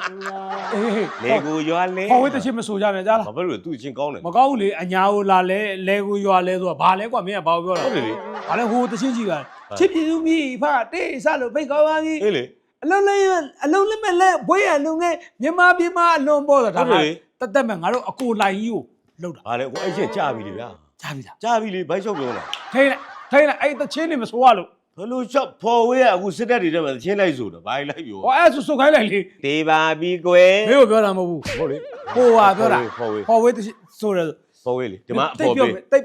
Speaker 2: အေးဟေး
Speaker 1: လေကိုရွာလဲ
Speaker 2: ဖော်ဝဲတချင်းမဆိုကြနဲ့ကြားလား
Speaker 1: ဘာဖြစ်လို့လဲသူ့ချင်းကောင်းတယ်
Speaker 2: မကောင်းဘူးလေအညာကိုလာလဲလဲကိုရွာလဲဆိုတာဘာလဲကွာမင်းကဘာပြောတာ
Speaker 1: ဟုတ်တယ်လေ
Speaker 2: ဘာလဲဟိုတချင်းကြီးပါချစ်ပြည်သူမိဖတေးစလို့ဖိတ်ကောင်းပါကြီး
Speaker 1: အေးလေ
Speaker 2: အလုံးလေးအလုံးလေးမဲ့လဲဘွေးရလုံငယ်မြန်မာပြည်မှာအလွန်ပေါ်တာဒါ
Speaker 1: ဟုတ်တယ်လေ
Speaker 2: ကတတ်မဲ့ငါတို့အကိုလိုက်ကြီးကိုလှုပ်တာ
Speaker 1: ဘာလဲကိုအဲ့ချင်းကြာပြီလေဗျာ
Speaker 2: ကြားပြီလား
Speaker 1: ကြာပြီလေဘိုက်လျှောက်ပြောတာ
Speaker 2: ထိတ်လိုက်ထိတ်လိုက်အဲ့တချင်းနေမဆိုရလို့
Speaker 1: ဘယ်လိုလျှောက်ဖော်ဝေးကအခုစစ်တပ်တွေထဲမှာချင်းလိုက်ဆိုတော့ဘာလိုက်ပြော
Speaker 2: ဟောအဲ့ဆိုဆုတ်ခိုင်းလိုက်လေ
Speaker 1: တေးပါပြီကွယ်
Speaker 2: မင်းကိုပြောတာမဟုတ်ဘူး
Speaker 1: ဟုတ်လေ
Speaker 2: ဟိုဟာပြောတာ
Speaker 1: ဖော်ဝေး
Speaker 2: ဟောဝေးတချင်းဆိုရ
Speaker 1: ဖော်ဝေးလေဒီမှာအ
Speaker 2: တိတ်
Speaker 1: ဖော်
Speaker 2: ပြော
Speaker 1: ပေး
Speaker 2: မယ်တိတ်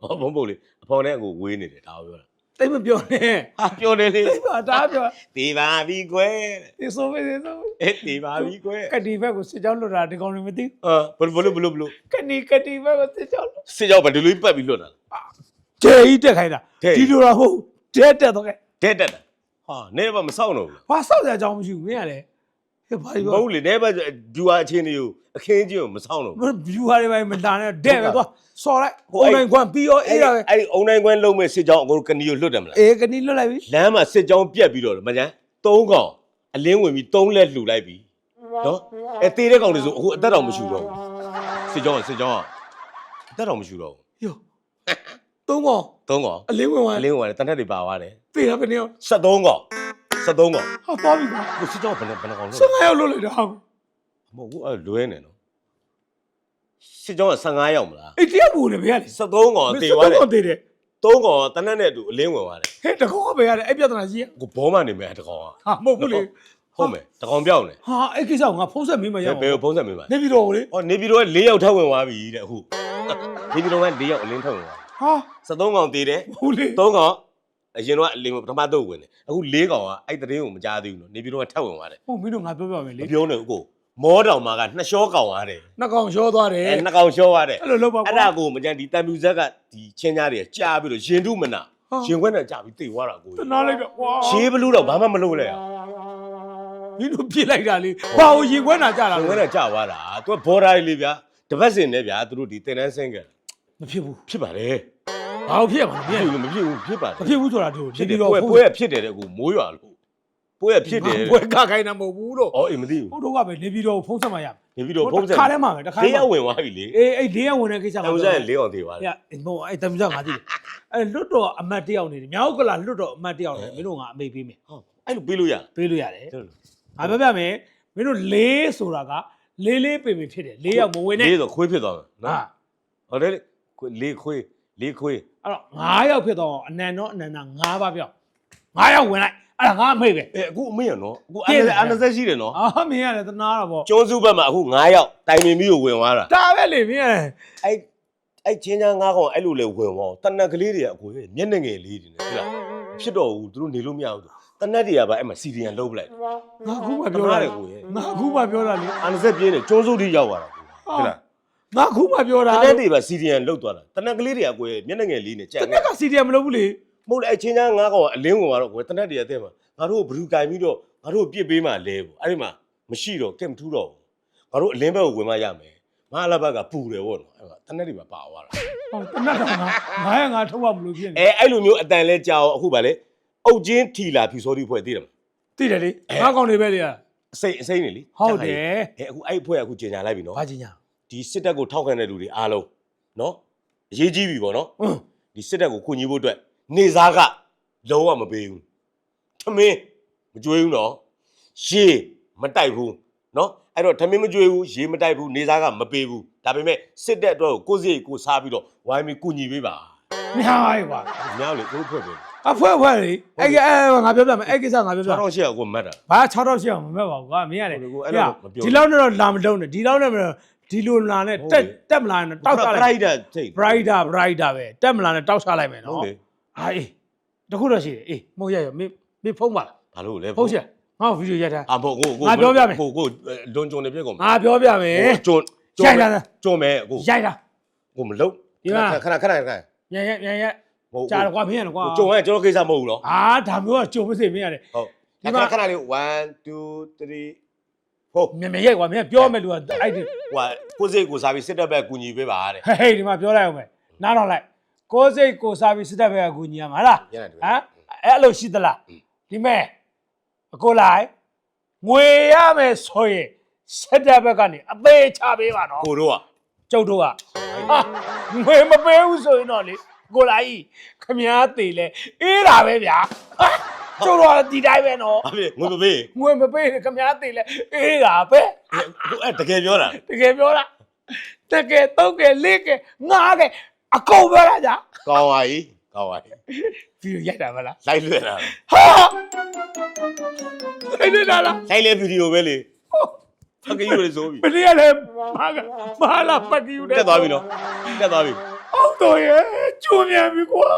Speaker 1: ဟောဘုံဘုံလေအဖော်နဲ့အခုဝေးနေတယ်ဒါကိုပြောတာ
Speaker 2: တိတ်မပြောနဲ့
Speaker 1: ဟာပြောတယ်လေ
Speaker 2: တိတ်ပါဒါပြော
Speaker 1: တေးပါပြီကွယ်
Speaker 2: ဒီဆိုပဲဒီဆိုပဲ
Speaker 1: အေးတေးပါပြီကွယ်
Speaker 2: ကတိဘက်ကိုစစ်ကြောင်းလွတ်တာဒီကောင်တွေမသိ
Speaker 1: အာဘယ်ဘယ်လိုဘယ်လိုဘယ်လို
Speaker 2: ကနီကတိဘက်ကိုစစ်ကြောင်းလွတ်
Speaker 1: စစ်ကြောက်ဗဒလူပတ်ပြီးလွတ်တာ
Speaker 2: ကျဲကြီးတက်ခိုင်းတာ
Speaker 1: တဲ့
Speaker 2: ဒီလိုတော့ဟုတ်ကျဲတက်တော့ကဲ
Speaker 1: တဲ့တက်တာဟာနေပါမဆောက်တော့ဘူး
Speaker 2: ဘာဆောက်ကြအကြောင်းမရှိဘူးမင်းကလည်း ဘာဘာ
Speaker 1: မဟုတ်လေနေပါဗျူဟာအချင်းတွေကိုအခင်းချင်းကိုမဆောင်တော့ဘူး
Speaker 2: view ဟာတွေပဲမလာနဲ့တဲ့ပဲသွားစော်လိုက်
Speaker 1: ဟို
Speaker 2: အဲ့ online ကွန်ပြီးရောအေးရပဲ
Speaker 1: အဲ့ဒီအွန်လိုင်းကွင်းလုံးမဲ့စစ်ကြောင်းအကုန်ကဏီကိုလွတ်တယ်မလား
Speaker 2: အေးကနီလွတ်လိုက်ပြီ
Speaker 1: လမ်းမှာစစ်ကြောင်းပြက်ပြီးတော့မကြမ်းသုံးကောင်အလင်းဝင်ပြီးသုံးလက်လှူလိုက်ပြီနော်အဲတေးတဲ့ကောင်တွေဆိုအခုအသက်တော်မရှိတော့ဘူးစစ်ကြောင်းကစစ်ကြောင်းကအသက်တော်မရှိတော့ဘူး
Speaker 2: ယောသုံးကောင်
Speaker 1: သုံးကောင်
Speaker 2: အလင်းဝင်သွား
Speaker 1: အလင်းဝင်တယ်တန်ထက်တွေပါသွားတယ်
Speaker 2: တေးတာပဲနေရော
Speaker 1: 73ကောင် 73កောင်
Speaker 2: ဟာသွားပြီကွာ
Speaker 1: ဟိုစစ်ကြောင်းကဘယ်နဲ့ဘယ်နှကောင်လဲ
Speaker 2: 15ရောက်လွတ်လိုက်တာဟာ
Speaker 1: မဟုတ်ဘူးအဲလွဲနေနော်စစ်ကြောင်းက15ရောက်မလား
Speaker 2: အေးတရားဘူးလေဘယ်ရလဲ
Speaker 1: 73កောင်တေးသွားတယ်
Speaker 2: တေးတယ်
Speaker 1: 3កောင်တနက်နဲ့အတူအလင်းဝင်သွားတယ်
Speaker 2: ဟဲ့တကောဘယ်ရလဲအဲ့ပြဿနာကြီး
Speaker 1: ကိုဘောမနေမယ်တကောင်က
Speaker 2: ဟာမဟုတ်ဘူးလေ
Speaker 1: ဟုတ်မယ်တကောင်ပြောင်းနေ
Speaker 2: ဟာအဲ့ကိစ္စကိုငါဖုံးဆက်မင်းမရ
Speaker 1: ဘယ်
Speaker 2: အောင်
Speaker 1: ဘယ်ကိုဖုံးဆက်မင်းပါ
Speaker 2: နေပြီးတော့လေ
Speaker 1: ။အော်နေပြည်တော်က၄ယောက်ထပ်ဝင်သွားပြီတဲ့အခု။နေပြည်တော်က၄ယောက်အလင်းထပ်ဝင်သွား
Speaker 2: ဟာ
Speaker 1: ။73កောင်တည်တယ်
Speaker 2: ဟုတ်လေ
Speaker 1: ။3កောင် အရင်တော့အလင်းပထမတော့ဝင်တယ်။အခု၄កောင်ကအဲ့တရင်ကိုမကြားသေးဘူးနော်။နေပြည်တော်ကထပ်ဝင်သွားတယ်
Speaker 2: ဟုတ်မင်းတို့ငါပြောပြမယ်။လေ
Speaker 1: မပြောနဲ့ဦးကိုမောတောင်မှာကနှစ်ရှောကောင်သွားတယ်
Speaker 2: နှကောင်ရောသွားတယ်။
Speaker 1: အဲနှစ်ကောင်ရှောသွားတယ်
Speaker 2: အဲ့လိုလုပ်ပါ။
Speaker 1: အဲ့ဒါကိုမကြမ်းဒီတန်ပြူဇက်ကဒီချင်းကြားတွေကြားပြီးတော့ရင်တုမနာရင်ခွက်နဲ့ကြားပြီးတိတ်သွားတာကို
Speaker 2: တနာလိုက်တော့ဝါ
Speaker 1: ရှေးဘလူးတော့ဘာမှမလုပ်လဲ။
Speaker 2: မင်းတို့ပြေးလိုက်တာလေဘာကိုရင်ခွဲနာကြတာ
Speaker 1: ရင်ခွ
Speaker 2: လဲ
Speaker 1: က်နဲ့ကြားသွားတာ။ तू ဘော်ဒါလေးဗျာ။တပတ်စင်နဲ့ဗျာသူတို့ဒီတင်တန်းဆင်းကြတယ်
Speaker 2: မဖြစ်ဘူး
Speaker 1: ဖြစ်ပါလေ
Speaker 2: ဘာလို့ဖြစ်ရမှာ။လဲ
Speaker 1: ဖြစ်ဘူးမဖြစ်ဘူးဖြစ်ပါလေ
Speaker 2: မဖြစ်ဘူးဆိုတာတို့
Speaker 1: ဖြစ်တယ်
Speaker 2: တော့
Speaker 1: ပွဲပွဲကဖြစ်တယ်တဲ့ကိုမိုးရွာလို့ပွဲကဖြစ်တယ်
Speaker 2: ပွဲကခိုင်းတာမဟုတ်ဘူးလို့
Speaker 1: အော်အေးမသိဘူး
Speaker 2: ဟိုတော့ကပဲနေပြီးတော့ဖုံးဆက်မှရမယ်
Speaker 1: နေပြီးတော့ဖုံးဆက်
Speaker 2: ခါထဲမှာပဲတစ်ခါ
Speaker 1: လေးရောက်ဝင်သွားပြီလေ
Speaker 2: အေးအဲ့လေးရဝင်တဲ့ကိစ္စ
Speaker 1: တောင်ဆက်လေးအောင်သေးသွားတယ်
Speaker 2: ရဟိုအဲ့တမကြောက်ငါကြည့်အဲ့လွတ်တော့အမတ်တယောက်နေတယ်မြောက်ကလာလွတ်တော့အမတ်တယောက်နေမင်းတို့ကအမိတ်ပေးမယ်
Speaker 1: ဟုတ်အဲ့လိုပေးလို့ရ
Speaker 2: ပေးလို့ရတယ်
Speaker 1: လား
Speaker 2: ငါပြောပြမယ်မင်းတို့လေးဆိုတာကလေးလေးပင်ပင်ဖြစ်တယ်လေးယောက်မဝင်နဲ့
Speaker 1: လေးဆိုခွေးဖြစ်သွားမယ်
Speaker 2: ဟာ
Speaker 1: နော်ဟုတ်တယ်လေခွေးလေးခွေး လေးခွေး
Speaker 2: အဲ့တော့9ယောက်ဖြစ်တော့အနန္တော့အနန္တ9ပါးပြော9ယောက်ဝင်လိုက်အဲ့ဒါငါအမိတ်ပဲ
Speaker 1: အဲအခုအမေရနော်အခု
Speaker 2: ပြည့်တယ်
Speaker 1: အာနဆက်ရှိတယ်နော်
Speaker 2: အာမင်းရတယ်တနာတော့ဗော
Speaker 1: ကျွန်းစုဘက်မှာအခု9ယောက်တိုင်ပင်ပြီးကိုဝင်သွားတာ
Speaker 2: ဒါပဲလေမင်းရတယ်
Speaker 1: အဲ့အဲ့ချင်းချာ9ကောင်အဲ့လိုလေဝင်သွားတနက်ကလေးတွေကအကိုမျက်နှာငယ်လေးတွေနဲ့ဟုတ်လားဖြစ်တော့ဘူးသူတို့နေလို့မရဘူးတနက်တွေကပါအဲ့မှာစီရီယန်လုံးပလိုက်
Speaker 2: ငါခုမှပြောတာ
Speaker 1: တယ်ကိုရဲ့
Speaker 2: ငါခုမှပြောတာလေ
Speaker 1: အာနဆက်ပြင်းတယ်ကျွန်းစုထိရောက်သွားတာကိုဟုတ်လား
Speaker 2: ငါခုမှပြောတာ
Speaker 1: တနက်တွေပါစီရီယန်လုတ်သွားတာတနက်ကလေးတွေကကိုယ်မျက်နှာငယ်လေးနဲ့ကြံ
Speaker 2: တ
Speaker 1: နေ
Speaker 2: နက်ကစီရီယံမလုပ်ဘူးလေ
Speaker 1: မဟုတ်လေအချင်းချင်းငါးကောင်ကအလင်းဝင်သွားတော့ကိုယ်တနက်တွေအတဲ့မှာငါတို့ဘလူးကင်ပြီးတော့ငါတို့ပြစ်ပေးမှလဲပေါ့အဲ့ဒီမှာမရှိတော့ကဲမထူးတော့ဘူးငါတို့အလင်းဘက်ကိုဝင်မှရမယ်မဟာလာဘက်ကပူတယ်ပေါ့နော်အဲ့မှာတနက်တွေပါပါသွားတာ
Speaker 2: ဟောတနက်တော့ငါငါရငါထုတ်ရမလို့ဖြစ်နေ
Speaker 1: အဲအဲ့လိုမျိုးအတန်လဲကြောက်အခုဗာလေအုတ်ချင်းထီလာဖြူစောတိဖွဲ့သိတယ်မလား
Speaker 2: သိတယ်လေငါကောင်တွေပဲလေ
Speaker 1: အစိမ့်အစိမ့်နေလी
Speaker 2: ဟုတ်တယ်
Speaker 1: အဲအခုအဲ့ဖွဲ့ကအခုကျင်ညာလိုက်ပြီနော်
Speaker 2: ဘာကြီးညာ
Speaker 1: ဒီစစ်တပ်ကိုထောက်ခံတဲ့လူတွေအားလုံးနော်အရေးကြီးပြီပေါ့နော်
Speaker 2: ဟွန်း
Speaker 1: ဒီစစ်တပ်ကိုခုညီဖို့အတွက်နေစားကလုံးဝမပေးဘူးထမင်းမကြွေးဘူးနော်ရေမတိုက်ဘူးနော်အဲ့တော့ဓမင်းမကြွေးဘူးရေမတိုက်ဘူးနေစားကမပေးဘူးဒါပေမဲ့စစ်တဲ့အတွက်ကိုကိုယ်စီကိုစားပြီးတော့ဝိုင်းပြီးကုညီပေးပါ
Speaker 2: များပါကွာ
Speaker 1: မြောက်လေကိုဖွဲ့ပဲ
Speaker 2: အဖွဲဖွဲလေအဲ့ကအဲ့ငါပြောပြမယ်အဲ့ကိစ္စငါပြောပြ
Speaker 1: တော့ရှေ့ကကိုမတ်တာ
Speaker 2: ဘာ6000ရှိအောင်မမဲ့ပါဘူးကွာမင်းရတယ်
Speaker 1: ဟုတ်ကဲ့အဲ့လိုမပြော
Speaker 2: ဒီလောက်နဲ့တော့လာမတုံးနဲ့ဒီလောက်နဲ့မတော့ ဒီလိုလာနဲ့
Speaker 1: ဟုတ်
Speaker 2: တက်
Speaker 1: လေ
Speaker 2: တက်မလာနဲ့တောက်ချ
Speaker 1: ပ
Speaker 2: လိုက်
Speaker 1: ရိုက်တာစိတ်
Speaker 2: brighter brighter ပဲတက်မလာနဲ့တောက်ချလိုက်မယ်
Speaker 1: ဟုတ်
Speaker 2: နော်
Speaker 1: လေ
Speaker 2: ဟာအေးတခုတော့ရှိတယ်အေးမဟုတ်ရရမင်းမင်းဖုံးပါလား
Speaker 1: ဘာလို့လဲ
Speaker 2: ဖုံးချင်ငါ့ကိုဗီဒီယိုရိုက်ထား
Speaker 1: အာဘောကိုကို
Speaker 2: ငါပြောပြမယ်
Speaker 1: ကိုကိုလွန်ကြုံနေပြက်ကုန်
Speaker 2: ငါပြောပြမယ်
Speaker 1: ကျွန်း
Speaker 2: ရိုက်လာတာ
Speaker 1: ကျွန်းမယ်ကို
Speaker 2: ရိုက်တာ
Speaker 1: ကိုမလုံး
Speaker 2: ဒီမှာ
Speaker 1: ခဏခဏခဏ
Speaker 2: ညံ့ညံ့ညံ့ညံ့
Speaker 1: ဟုတ်
Speaker 2: ကြားတော့ကွာမင်းရတယ်ကွာ
Speaker 1: ကျွန်းရကျွန်တော်ကိစ္စမဟုတ်ဘူးနော်
Speaker 2: အာဒါမျိုးကကြုံမစေမင်းရတယ်
Speaker 1: ဟုတ်
Speaker 2: ဒီ
Speaker 1: ဒီ
Speaker 2: မှာ
Speaker 1: မှာခဏလေး1 2 3 ဟုတ်
Speaker 2: မြန်မြန်ရိုက်ကွာမင်းကပြောမယ်လူကအဲ့ဒီ
Speaker 1: ဟိုကိုစိတ်ကိုစားပြီးစစ်တပ်ဘက်ကူညီပေးပါတဲ့
Speaker 2: ဟေးဟေးဒီမှာပြောလိုက်အောင်မယ်နားတော့လိုက်ကိုယ်စိတ်ကိုစားပြီးစစ်တပ်ဘက်ကကူညီရမှာလား
Speaker 1: ညနေတွေ့
Speaker 2: ဟမ်အဲ့လိုရှိသလားဒီမဲ့အကိုလိုက်ငွေရမယ်ဆိုရင်စစ်တပ်ဘက်ကနေအသေးချပေးပါနော်
Speaker 1: ကိုတို့က
Speaker 2: ကျုပ်တို့ကဟာငွေမပေးဘူးဆိုရင်တော့လေကိုလိုက်ခမားသေးလဲအေးတာပဲဗျာဟာ ကျုပ်တို့ကဒီတိုင်းပဲနော်
Speaker 1: ဘာဖြစ်ငွေမပေး
Speaker 2: ငွေမပေးရင်ခမားသေးလဲအေးတာပဲ
Speaker 1: ကိုအဲ့တကယ်ပြောတာ
Speaker 2: တကယ်ပြောတာတကယ်တော့ကယ်လေးကယ်ငါးကယ်အကုန်ပြောတာကြာ
Speaker 1: ကောင်းပါ ਈ ကောင်းပါ ਈ
Speaker 2: ဗီဒီယိုရိုက်တာမလား
Speaker 1: လိုက်လွှဲတာ
Speaker 2: ဟာအဲ့ဒါလား
Speaker 1: လိုက်လေဗီဒီယိုပဲလေဖကယူလေဆိုပြီ
Speaker 2: မနေ့ကလည်းမာကမာလာပတ်ယူတယ်
Speaker 1: တက်သွားပြီနော်တက်သွားပြီ
Speaker 2: အောက်တော့ရဲ့ကျုံမြန်ပြီကွာ